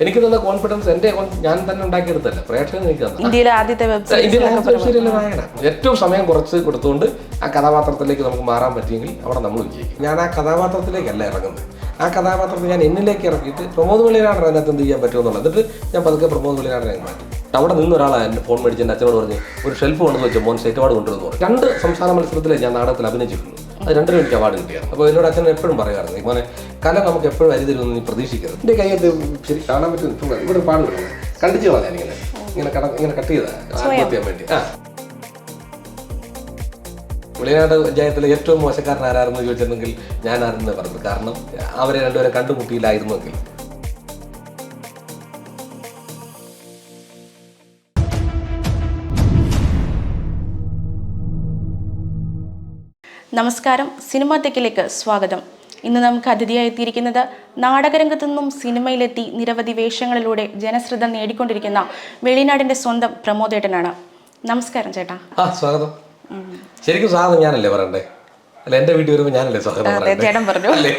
എനിക്ക് തന്ന കോൺഫിഡൻസ് എന്റെ ഞാൻ തന്നെ ഉണ്ടാക്കിയെടുത്തല്ല പ്രേക്ഷകൻ എനിക്ക് തന്ന ഇന്ത്യയിലെ ആദ്യത്തെ ഏറ്റവും സമയം കുറച്ച് കൊടുത്തുകൊണ്ട് ആ കഥാപാത്രത്തിലേക്ക് നമുക്ക് മാറാൻ പറ്റിയെങ്കിൽ അവിടെ നമ്മൾ വിജയിക്കും. ഞാൻ ആ കഥാപാത്രത്തിലേക്കല്ല ഇറങ്ങുന്നത്. ആ കഥാപാത്രത്തെ ഞാൻ എന്നിലേക്ക് ഇറക്കിയിട്ട് പ്രമോദ് വെളിയിലാണ് അതിനകത്ത് എന്ത് ചെയ്യാൻ പറ്റുമെന്നുള്ളത് എന്നിട്ട് ഞാൻ പതുക്കെ പ്രമോദ് വെളിയിലാണ് മാറ്റി. അവിടെ നിന്ന് ഒരാളാണ് എന്റെ ഫോൺ മേടിച്ച് എന്റെ അച്ഛനോട് പറഞ്ഞ് ഒരു ഷെൽഫ് കൊണ്ടു വെച്ച് മോൻ സ്റ്റേറ്റ് അവാർഡ് കൊണ്ടുവന്നു രണ്ട് സംസ്ഥാന മത്സരത്തിലെ ഞാൻ നാടകത്തിൽ അഭിനയിച്ചിട്ടുണ്ട്. അത് രണ്ടര എനിക്ക് അവാർഡ് കിട്ടിയാണ് അപ്പോൾ എന്നോട് അച്ഛൻ എപ്പോഴും പറയാറുണ്ട് മോനെ കല നമുക്ക് എപ്പോഴും വരി തരുമെന്ന് നീ പ്രതീക്ഷിക്കരുത്. എന്റെ കയ്യത്ത് ശരി കാണാൻ പറ്റും. ഇവിടെ പാടുന്നു കണ്ടിച്ചു പോകാൻ ഇങ്ങനെ. ഇങ്ങനെ കട ഇങ്ങനെ കട്ട് ചെയ്താൽ വേണ്ടി. ആ. വെളിനാട് പഞ്ചായത്തിലെ ഏറ്റവും മോശക്കാരൻ ആരായിരുന്നു ചോദിച്ചിരുന്നെങ്കിൽ ഞാൻ പറഞ്ഞത്. പറഞ്ഞു കാരണം അവരെ രണ്ടുപേരെ കണ്ടുമുട്ടിയില്ലായിരുന്നെങ്കിൽ നമസ്കാരം. സിനിമാ തെക്കിലേക്ക് സ്വാഗതം. ഇന്ന് നമുക്ക് അതിഥിയായി എത്തിയിരിക്കുന്നത് നാടകരംഗത്തു നിന്നും സിനിമയിലെത്തി നിരവധി വേഷങ്ങളിലൂടെ ജനശ്രദ്ധ നേടിക്കൊണ്ടിരിക്കുന്ന വെളിനാടിന്റെ സ്വന്തം പ്രമോദേട്ടനാണ്. നമസ്കാരം ചേട്ടാ. ആ സ്വാഗതം. ശരിക്കും സ്വാഗതം ഞാനല്ലേ പറയണ്ടേ? അല്ല എന്റെ വീട്ടിൽ വരുമ്പോൾ ഞാനല്ലേ സ്വാഗതം ചേട്ടൻ പറഞ്ഞു. അല്ലേ?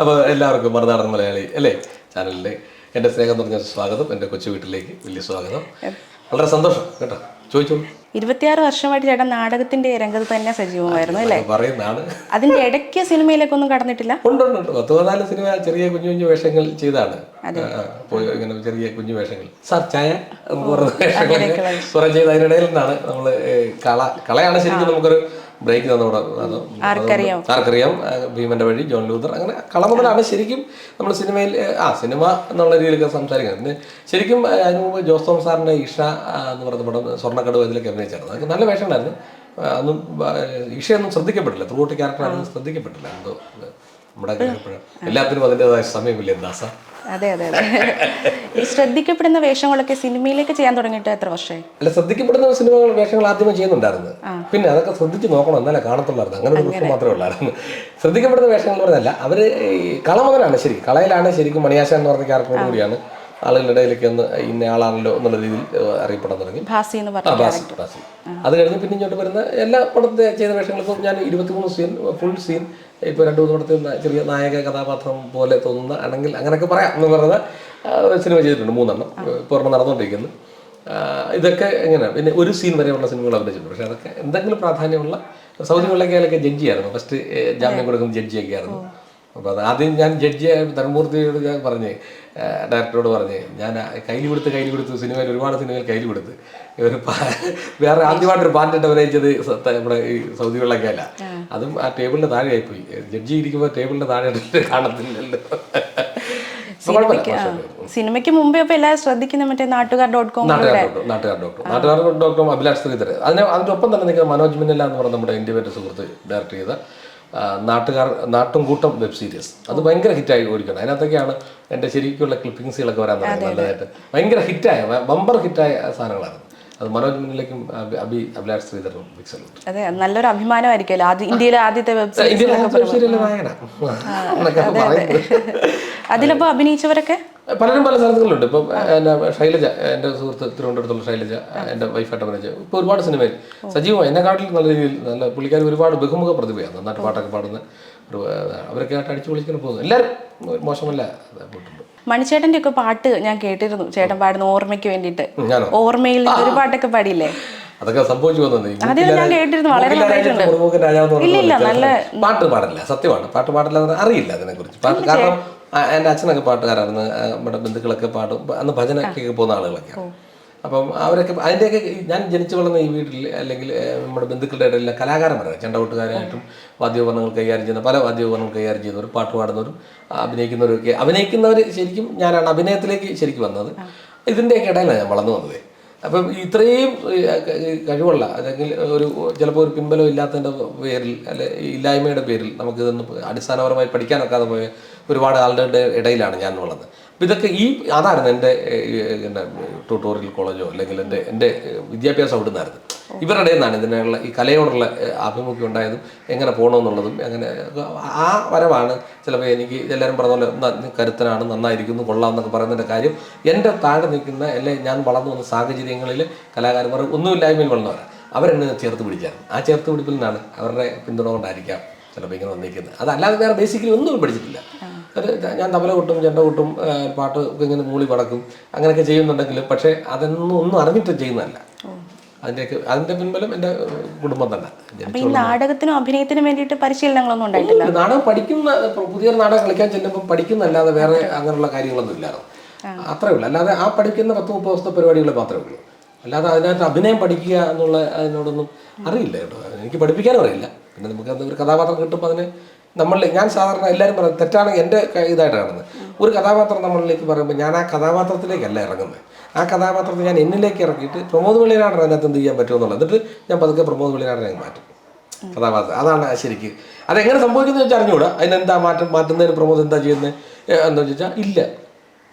അപ്പോൾ എല്ലാവർക്കും മറുനാടൻ മലയാളി അല്ലേ? ചാനലിലെ എന്റെ സ്നേഹം പറഞ്ഞ സ്വാഗതം. എന്റെ കൊച്ചു വീട്ടിലേക്ക് വലിയ സ്വാഗതം. വളരെ സന്തോഷം കേട്ടോ. ചോദിച്ചോളൂ. ഇരുപത്തിയാറ് വർഷമായിട്ട് ചേട്ടൻ നാടകത്തിന്റെ രംഗത്ത് തന്നെ സജീവമായിരുന്നു അല്ലേ? പറയുന്നതാണ്. അതിന്റെ ഇടയ്ക്ക് സിനിമയിലേക്ക് ഒന്നും കടന്നിട്ടില്ല? ഉണ്ട് ഉണ്ട് ഉണ്ട് പത്ത് പതിനാല് സിനിമ ചെറിയ കുഞ്ഞു കുഞ്ഞു വേഷങ്ങൾ ചെയ്താണ്. ഇങ്ങനെ ചെറിയ കുഞ്ഞു വേഷങ്ങൾ. സാർ ചായ? കുറേ ചെയ്ത് അതിനിടയിൽ നിന്നാണ് നമ്മൾ കള കളയാണ് ശരിക്കും നമുക്കൊരു ബ്രേക്ക് തന്നവിടെ ആർക്കറിയാം. ആർക്കറിയാം. ഭീമന്റെ വഴി ജോൺ ലൂതർ അങ്ങനെ കള മുതലാണ് ശരിക്കും നമ്മൾ സിനിമയിൽ ആ സിനിമ എന്നുള്ള രീതിയിലൊക്കെ സംസാരിക്കുന്നത്. പിന്നെ ശരിക്കും അതിന് മുമ്പ് ജോസ് തോമസ് സാറിന്റെ ഇഷ എന്ന് പറയുന്ന പടം സ്വർണക്കടവ് ഇതിലൊക്കെ അഭിനയിച്ചായിരുന്നു. അതൊക്കെ നല്ല വേഷമുണ്ടായിരുന്നു. ഉണ്ടായിരുന്നു അതൊന്നും ആ, ഇഷയൊന്നും ശ്രദ്ധിക്കപ്പെട്ടില്ല. ത്രൂട്ട് ക്യാരക്ടറാണെന്ന് ശ്രദ്ധിക്കപ്പെട്ടില്ല. എന്തോ നമ്മുടെ എല്ലാത്തിനും അതിന്റെതായ സമയമില്ല. ദാസ അതെ അതെ അതെ. ഈ ശ്രദ്ധിക്കപ്പെടുന്ന വേഷങ്ങളൊക്കെ സിനിമയിലേക്ക് ചെയ്യാൻ തുടങ്ങിയിട്ട് എത്ര വർഷമായി? അല്ല ശ്രദ്ധിക്കപ്പെടുന്ന സിനിമകൾ വേഷങ്ങൾ ആദ്യമേ ചെയ്യുന്നുണ്ടായിരുന്നു. പിന്നെ അതൊക്കെ ശ്രദ്ധിച്ച് നോക്കണം എന്നല്ല കാണത്തുള്ളായിരുന്നു. അങ്ങനെ ഒരു പ്രശ്നം മാത്രമേ ഉള്ളായിരുന്നു. ശ്രദ്ധിക്കപ്പെടുന്ന വേഷങ്ങൾ പറഞ്ഞല്ല അവർ ഈ ശരി കളയിലാണ് ശരിക്കും മണിയാശ എന്ന് പറഞ്ഞ ക്യാരക്ടറോട് കൂടിയാണ്. ആളുകളുടെ ഇടയിലേക്ക് ഒന്ന് ഇന്ന ആളാണല്ലോ എന്നുള്ള രീതിയിൽ അറിയപ്പെടാൻ തുടങ്ങി. അത് കഴിഞ്ഞ് പിന്നെ ഇങ്ങോട്ട് വരുന്ന എല്ലാ പടത്തെ ചെയ്ത വേഷങ്ങൾക്കും ഞാൻ ഇരുപത്തിമൂന്ന് സീൻ ഫുൾ സീൻ ഇപ്പോൾ രണ്ടു മൂന്ന് പടത്തിൽ ചെറിയ നായക കഥാപാത്രം പോലെ തോന്നുന്ന ആണെങ്കിൽ അങ്ങനെയൊക്കെ പറയാം എന്ന് പറയുന്ന സിനിമ ചെയ്തിട്ടുണ്ട് മൂന്നെണ്ണം ഇപ്പോൾ ഒരെണ്ണം നടന്നുകൊണ്ടിരിക്കുന്നു. ഇതൊക്കെ എങ്ങനെയാണ് പിന്നെ ഒരു സീൻ വരെയുള്ള സിനിമകൾ അഭിനയിച്ചിട്ടുണ്ട് പക്ഷേ അതൊക്കെ എന്തെങ്കിലും പ്രാധാന്യമുള്ള സൗദി വെള്ളക്കാലൊക്കെ ജഡ്ജിയായിരുന്നു. ഫസ്റ്റ് ജാമ്യം കൊടുക്കുന്ന ജഡ്ജിയൊക്കെ ആയിരുന്നു അപ്പോൾ അത് ആദ്യം ഞാൻ ജഡ്ജി ധർമ്മൂർത്തിയോട് ഞാൻ പറഞ്ഞേ ഡയറക്ടറോട് പറഞ്ഞേ ഞാൻ കയ്യിൽ കൊടുത്ത് കയ്യിൽ കൊടുത്ത് സിനിമയിൽ ഒരുപാട് സിനിമയിൽ കയ്യിൽ കൊടുത്ത്. പാ- വേറെ ആദ്യമായിട്ടൊരു പാന്റിട്ട് അഭിനയിച്ചത് നമ്മുടെ ഈ സൗദി അല്ല. അതും ആ ടേബിളിന്റെ താഴെ പോയി ജഡ്ജി ഇരിക്കുമ്പോൾ ടേബിളിന്റെ താഴെ കാണത്തില്ലല്ലോ. സിനിമയ്ക്ക് മുമ്പേ ഇപ്പൊ എല്ലാവരും ശ്രദ്ധിക്കുന്ന മറ്റേ നാട്ടുകാർ ഡോട്ട് കോം നാട്ടുകാർ നാട്ടുകാർ ഡോക്ടർ അഭിലാഷ് ശ്രീധർ അതിന് അതിന്റെ ഒപ്പം തന്നെ നിൽക്കുന്ന മനോജ് മിന്നല എന്ന് പറഞ്ഞ നമ്മുടെ ഇന്ത്യ സുഹൃത്ത് ഡയറക്ട് ചെയ്ത നാട്ടുകാർ നാട്ടും കൂട്ടം വെബ് സീരീസ് അത് ഭയങ്കര ഹിറ്റായി ഓടിക്കണം അതിനകത്തൊക്കെയാണ് എന്റെ ശരിക്കുള്ള ക്ലിപ്പിങ്സുകളൊക്കെ വരാൻ തുടങ്ങി നല്ലതായിട്ട്. ഭയങ്കര ഹിറ്റായ ബമ്പർ ഹിറ്റായ സാധനങ്ങളാണ്. അത് മനോജ് മുന്നിലേക്കും അഭി- അഭി അഭിലാഷ് ശ്രീധറും പിക്സലുണ്ട് അതെ നല്ലൊരു അഭിമാനമായിരിക്കുമല്ലോ. ആദ്യം ഇന്ത്യയിലെ ആദ്യത്തെ വെബ് സീരീസ് അതിലപ്പോ അഭിനയിച്ചവരൊക്കെ? പലരും പല സ്ഥലങ്ങളിലുണ്ട് ഇപ്പം എന്റെ ശൈലജ എന്റെ സുഹൃത്ത് തിരുവനന്തപുരത്തുള്ള ശൈലജ എന്റെ വൈഫായിട്ട് അഭിനയിച്ച ഇപ്പോൾ ഒരുപാട് സിനിമയിൽ സജീവമായി എന്നെക്കാട്ടിൽ നല്ല രീതിയിൽ നല്ല പുള്ളിക്കാർ ഒരുപാട് ബഹുമുഖ പ്രതിഭയാണ്. നന്നായിട്ട് പാട്ടൊക്കെ പാടുന്ന ഒരു അവരൊക്കെ ആയിട്ട് അടിച്ചു പൊളിക്കാൻ പോകുന്നു. എല്ലാവരും മോശമല്ല പോയിട്ടുണ്ട്. മണിച്ചേട്ടന്റെ ഒക്കെ പാട്ട് ഞാൻ കേട്ടിരുന്നു. ചേട്ടൻ പാടുന്ന ഓർമ്മയ്ക്ക് വേണ്ടിയിട്ട്. ഓർമ്മയിൽ ഒരു പാട്ടൊക്കെ പാടിയില്ലേ? അതൊക്കെ സംഭവിച്ചു വന്നത് എന്ന് പാട്ട് പാടില്ല. സത്യമാണ്. പാട്ട് പാടില്ല എന്ന് അറിയില്ല അതിനെക്കുറിച്ച്. പാട്ട് കാരണം എന്റെ അച്ഛനൊക്കെ പാട്ടുകാരായിരുന്നു. നമ്മുടെ ബന്ധുക്കളൊക്കെ പാടും. അന്ന് ഭജനക്കൊക്കെ പോകുന്ന ആളുകളൊക്കെ. അപ്പം അവരൊക്കെ അതിന്റെയൊക്കെ ഞാൻ ജനിച്ചു വളർന്ന ഈ വീട്ടിൽ അല്ലെങ്കിൽ നമ്മുടെ ബന്ധുക്കളുടെ ഇടയിലെ കലാകാരന്മാരാണ്. ചെണ്ടകൊട്ടുകാരായിട്ടും വാദ്യോപകരണങ്ങൾ കൈകാര്യം ചെയ്യുന്ന പല വാദ്യോപകരണങ്ങൾ കൈകാര്യം ചെയ്യുന്നവരും പാട്ട് പാടുന്നവരും അഭിനയിക്കുന്നവരും അഭിനയിക്കുന്നവരൊക്കെ അഭിനയിക്കുന്നവർ ശരിക്കും ഞാനാണ് അഭിനയത്തിലേക്ക് ശരിക്കും വന്നത്. ഇതിന്റെയൊക്കെ ഇടയിലാണ് ഞാൻ വളർന്നു വന്നത്. അപ്പം ഇത്രയും കഴിവുള്ള അല്ലെങ്കിൽ ഒരു ചിലപ്പോൾ ഒരു പിൻബലം ഇല്ലാത്തതിന്റെ പേരിൽ അല്ലെ ഇല്ലായ്മയുടെ പേരിൽ നമുക്ക് ഇതൊന്ന് അടിസ്ഥാനപരമായി പഠിക്കാനൊക്കാതെ പോയ ഒരുപാട് ആളുടെ ഇടയിലാണ് ഞാൻ അപ്പം ഇതൊക്കെ ഈ അതായിരുന്നു എന്റെ എന്റെ ട്യൂട്ടോറിയൽ കോളേജോ അല്ലെങ്കിൽ എന്റെ എന്റെ വിദ്യാഭ്യാസം അവിടെ നിന്നായിരുന്നു ഇവരുടെ നിന്നാണ് ഇതിനുള്ള ഈ കലയോടുള്ള ആഭിമുഖ്യം ഉണ്ടായതും എങ്ങനെ പോകണമെന്നുള്ളതും എങ്ങനെ ആ വരവാണ് ചിലപ്പോൾ എനിക്ക് എല്ലാവരും പറഞ്ഞ പോലെ കരുത്തനാണ് നന്നായിരിക്കുന്നു കൊള്ളാം എന്നൊക്കെ പറയുന്നതിന്റെ കാര്യം എന്റെ താഴെ നിൽക്കുന്ന അല്ലെങ്കിൽ ഞാൻ വളർന്നു വന്ന സാഹചര്യങ്ങളിൽ കലാകാരന്മാർ ഒന്നുമില്ലായ്മയിൽ വളർന്നവരാണ് അവരെന്നെ ചേർത്ത് പിടിച്ചായിരുന്നു. ആ ചേർത്ത് പിടിപ്പിൽ നിന്നാണ് അവരുടെ പിന്തുണ കൊണ്ടായിരിക്കാം ചിലപ്പോൾ ഇങ്ങനെ വന്നിരിക്കുന്നത്. അതല്ലാതെ വേറെ ബേസിക്കലി ഒന്നും പഠിച്ചിട്ടില്ല. ഞാൻ തബല കൊട്ടും ചെണ്ട കൊട്ടും പാട്ട് ഇങ്ങനെ മൂളി പടക്കും അങ്ങനെയൊക്കെ ചെയ്യുന്നുണ്ടെങ്കിലും പക്ഷേ അതൊന്നും ഒന്നും അറിഞ്ഞിട്ട് ചെയ്യുന്നതല്ല. അതിന്റെയൊക്കെ അതിന്റെ പിൻബലം എന്റെ കുടുംബം തന്നെ. ഈ നാടകത്തിനും അഭിനയത്തിനും വേണ്ടിയിട്ട് പരിശീലനങ്ങളൊന്നും ഉണ്ടായിട്ടില്ല? നാടകം പഠിക്കുന്ന പുതിയ നാടകം കളിക്കാൻ ചെല്ലുമ്പോൾ പഠിക്കുന്നല്ലാതെ വേറെ അങ്ങനെയുള്ള കാര്യങ്ങളൊന്നും ഇല്ലായിരുന്നു. അത്രേ ഉള്ളൂ. അല്ലാതെ ആ പഠിക്കുന്ന പത്ത് മുപ്പത് ദിവസത്തെ പരിപാടികൾ മാത്രമേ ഉള്ളൂ. അല്ലാതെ അതിനകത്ത് അഭിനയം പഠിക്കുക എന്നുള്ള അതിനോടൊന്നും അറിയില്ല കേട്ടോ. എനിക്ക് പഠിപ്പിക്കാനും അറിയില്ല. പിന്നെ നമുക്ക് ഒരു കഥാപാത്രം കിട്ടുമ്പോൾ അതിന് നമ്മൾ ഞാൻ സാധാരണ എല്ലാവരും പറയുന്നത് തെറ്റാണ് എന്റെ ഇതായിട്ട് കാണുന്നത് ഒരു കഥാപാത്രം നമ്മളിലേക്ക് പറയുമ്പോൾ ഞാൻ ആ കഥാപാത്രത്തിലേക്കല്ല ഇറങ്ങുന്നത് ആ കഥാപാത്രത്തെ ഞാൻ എന്നിലേക്ക് ഇറക്കിയിട്ട് പ്രമോദ് വെള്ളിനാടൻ അതിനകത്ത് എന്ത് ചെയ്യാൻ പറ്റുമെന്നുള്ളത്. എന്നിട്ട് ഞാൻ പതുക്കെ പ്രമോദ് വെള്ളിനാടനെ മാറ്റും. കഥാപാത്രം. അതാണ് ശരിക്ക്. അതെങ്ങനെ സംഭവിക്കുന്നത് വെച്ചാൽ അറിഞ്ഞുകൂടാ. അതിനെന്താ മാറ്റം? മാറ്റുന്നതിന് പ്രമോദ് എന്താ ചെയ്യുന്നത് എന്താ ചോദിച്ചാൽ ഇല്ല.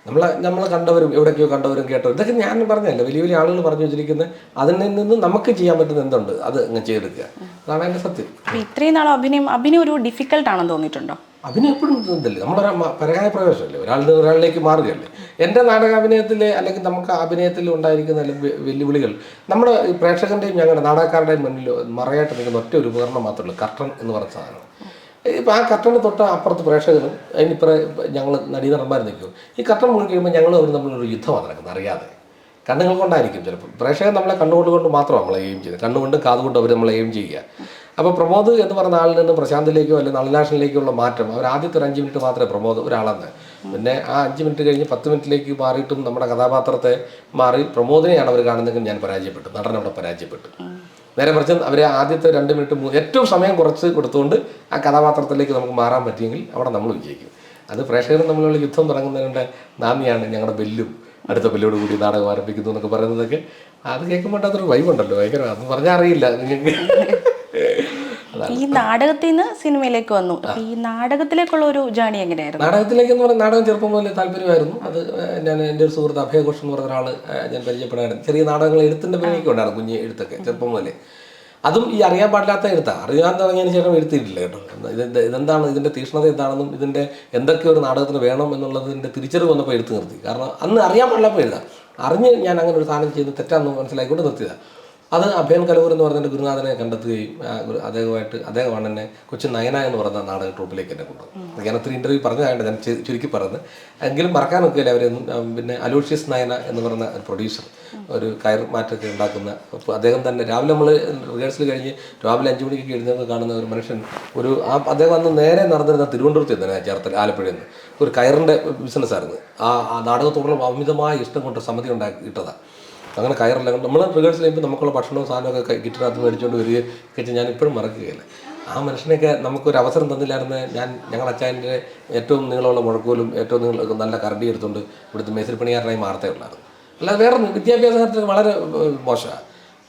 നമ്മളെ നമ്മൾ കണ്ടവരും എവിടേക്കോ കണ്ടവരും കേട്ടവരും ഇതൊക്കെ ഞാൻ പറഞ്ഞല്ല വലിയ വലിയ ആളുകൾ പറഞ്ഞു വെച്ചിരിക്കുന്നത് അതിൽ നിന്ന് നമുക്ക് ചെയ്യാൻ പറ്റുന്ന എന്തുണ്ട്? അത് അങ്ങ് ചെയ്തെടുക്കുക. അതാണ് എന്റെ സത്യം. ഇത്രയും നാൾ അഭിനയം അഭിനയം ഒരു ഡിഫിക്കൽട്ട് ആണെന്ന് തോന്നിയിട്ടുണ്ടോ? അഭിനയം എപ്പോഴും ഇതല്ലേ നമ്മുടെ പരകായ പ്രവേശമല്ലേ ഒരാളിൽ നിന്ന് ഒരാളിലേക്ക് മാറുകയല്ലേ. എന്റെ നാടകാഭിനയത്തിൽ അല്ലെങ്കിൽ നമുക്ക് അഭിനയത്തിൽ ഉണ്ടായിരിക്കുന്ന വെല്ലുവിളികൾ നമ്മുടെ പ്രേക്ഷകന്റെയും ഞങ്ങളുടെ നാടകക്കാരുടെയും മുന്നിൽ മറയായിട്ട് നിൽക്കുന്ന ഒറ്റ ഒരു ഉപകരണം മാത്രമേ ഉള്ളൂ കർട്ടൻ എന്ന് പറഞ്ഞ സാധനം. ഇപ്പം ആ കർട്ടന് തൊട്ട് അപ്പുറത്ത് പ്രേക്ഷകരും അതിനിപ്പുറം ഞങ്ങൾ നടീനടന്മാർ നിൽക്കും. ഈ കർട്ടൻ മുഴുവൻ കഴിയുമ്പോൾ ഞങ്ങൾ അവർ തമ്മിലൊരു യുദ്ധമാണ് നടക്കുന്നത് അറിയാതെ. കണ്ണുകൾ കൊണ്ടായിരിക്കും ചിലപ്പോൾ. പ്രേക്ഷകൻ നമ്മളെ കണ്ണുകൊണ്ട് കൊണ്ട് മാത്രം നമ്മളെ എയിം ചെയ്യുന്നത്. കണ്ണുകൊണ്ട് കാതുകൊണ്ട് അവർ നമ്മളെ എയിം ചെയ്യുക. അപ്പോൾ പ്രമോദ് എന്ന് പറഞ്ഞ ആളിൽ നിന്ന് പ്രശാന്തിലേക്കോ അല്ലെങ്കിൽ നളിനാഷനിലേക്കോ ഉള്ള മാറ്റം അവർ ആദ്യത്തെ ഒരു അഞ്ച് മിനിറ്റ് മാത്രമേ പ്രമോദ് ഒരാളെന്ന്. പിന്നെ ആ അഞ്ച് മിനിറ്റ് കഴിഞ്ഞ് പത്ത് മിനിറ്റിലേക്ക് മാറിയിട്ടും നമ്മുടെ കഥാപാത്രത്തെ മാറി പ്രമോദിനെയാണ് അവർ കാണുന്നതെങ്കിൽ ഞാൻ പരാജയപ്പെട്ടു. നടൻ അവിടെ പരാജയപ്പെട്ടു. നേരെ മറിച്ച് അവരെ ആദ്യത്തെ രണ്ട് മിനിറ്റ് ഏറ്റവും സമയം കുറച്ച് കൊടുത്തുകൊണ്ട് ആ കഥാപാത്രത്തിലേക്ക് നമുക്ക് മാറാൻ പറ്റിയെങ്കിൽ അവിടെ നമ്മൾ വിജയിക്കും. അത് പ്രേക്ഷകരും തമ്മിലുള്ള യുദ്ധം തുടങ്ങുന്നതിന്റെ നാന്ദിയാണ് ഞങ്ങളുടെ ബെല്ലും അടുത്ത ബെല്ലോട് കൂടി നാടകം ആരംഭിക്കുന്നു എന്നൊക്കെ പറയുന്നതൊക്കെ. അത് കേൾക്കുമ്പോൾ അതൊരു വൈബുണ്ടല്ലോ ഭയങ്കര അത് പറഞ്ഞാൽ അറിയില്ല. നിങ്ങൾക്ക് ഈ നാടകത്തിൽ നിന്ന് സിനിമയിലേക്ക് വന്നു. ഈ നാടകത്തിലേക്കുള്ള ഒരു ജേണി എങ്ങനെയായിരുന്നു? നാടകത്തിലേക്ക് എന്ന് പറഞ്ഞാൽ നാടകം ചെറുപ്പം മുതലേ താല്പര്യമായിരുന്നു. അത് ഞാൻ എന്റെ ഒരു സുഹൃത്ത് അഭയഘോഷം എന്ന് പറഞ്ഞ ഒരാൾ ഞാൻ പരിചയപ്പെടാറുണ്ട് ചെറിയ നാടകങ്ങൾ എഴുത്തിന്റെ പേരൊക്കെ ഉണ്ടായിരുന്നു കുഞ്ഞ് എഴുത്തൊക്കെ ചെറുപ്പം മുതലേ. അതും ഈ അറിയാൻ പാടില്ലാത്ത എഴുത്താണ് അറിയാൻ തുടങ്ങിയതിന് ശേഷം എഴുത്തിയിട്ടില്ല കേട്ടോ. ഇത് ഇതെന്താണ് ഇതിന്റെ തീഷ്ണത എന്താണെന്നും ഇതിന്റെ എന്തൊക്കെ ഒരു നാടകത്തിന് വേണം എന്നുള്ളതിന്റെ തിരിച്ചറിവ് വന്നപ്പോൾ എഴുത്ത് നിർത്തി. കാരണം അന്ന് അറിയാൻ പാടില്ലാത്ത എഴുതാം. അറിഞ്ഞ് ഞാൻ അങ്ങനെ ഒരു സാധനം ചെയ്ത് തെറ്റാന്ന് മനസ്സിലായിക്കൊണ്ട് നിർത്തിയതാണ് അത് അഭയൻ കലൂർ എന്ന് പറഞ്ഞ ഗുരുനാഥനെ കണ്ടെത്തുകയും അദ്ദേഹമായിട്ട് അദ്ദേഹമാണ് എന്നെ കൊച്ചു നയന എന്ന് പറഞ്ഞ നാടക ട്രൂപ്പിലേക്ക് എന്നെ കൊണ്ടുവന്നത് ഞാൻ ഒത്തിരി ഇന്റർവ്യൂ പറഞ്ഞതായിട്ട് ഞാൻ ചുരുക്കി പറഞ്ഞത് എങ്കിലും മറക്കാൻ ഇല്ല അവർ പിന്നെ അലോഷ്യസ് നയന എന്ന് പറഞ്ഞ ഒരു പ്രൊഡ്യൂസർ ഒരു കയർ മാറ്റൊക്കെ ഉണ്ടാക്കുന്ന അദ്ദേഹം തന്നെ രാവിലെ നമ്മൾ റിഹേഴ്സൽ കഴിഞ്ഞ് രാവിലെ അഞ്ച് മണിക്ക് എഴുതുന്നത് കാണുന്ന ഒരു മനുഷ്യൻ ഒരു ആ അദ്ദേഹം അന്ന് നേരെ നടന്നിരുന്ന തിരുവനന്തപുരത്ത് തന്നെ ചേർത്തല ആലപ്പുഴയിൽ നിന്ന്. ഒരു കയറിന്റെ ബിസിനസ്സായിരുന്നു ആ ആ നാടകത്തോടുള്ള അമിതമായ ഇഷ്ടം കൊണ്ട് സമിതി ഉണ്ടാക്കി ഇട്ടതാണ് അങ്ങനെ കയറില്ല. നമ്മൾ റിഹേഴ്സൽ ചെയ്യുമ്പോൾ നമുക്കുള്ള ഭക്ഷണവും സാധനമൊക്കെ കൈ- കിറ്റിനകത്ത് മേടിച്ചുകൊണ്ട് വരികയും കഴിച്ച് ഞാൻ ഇപ്പോഴും മറക്കുകയില്ല. ആ മനുഷ്യനെയൊക്കെ നമുക്കൊരു അവസരം തന്നില്ലായിരുന്നു ഞാൻ ഞങ്ങളുടെ അച്ചായന്റെ ഏറ്റവും നീളമുള്ള മുഴക്കോലും ഏറ്റവും നീളം നല്ല കരടി എടുത്തുകൊണ്ട് ഇവിടുത്തെ മേസ്തിരിപ്പണിക്കാരനായി മാറത്തേ ഉള്ളായിരുന്നു. അല്ലാതെ വേറെ വിദ്യാഭ്യാസ കാര്യത്തിൽ വളരെ മോശമാണ്.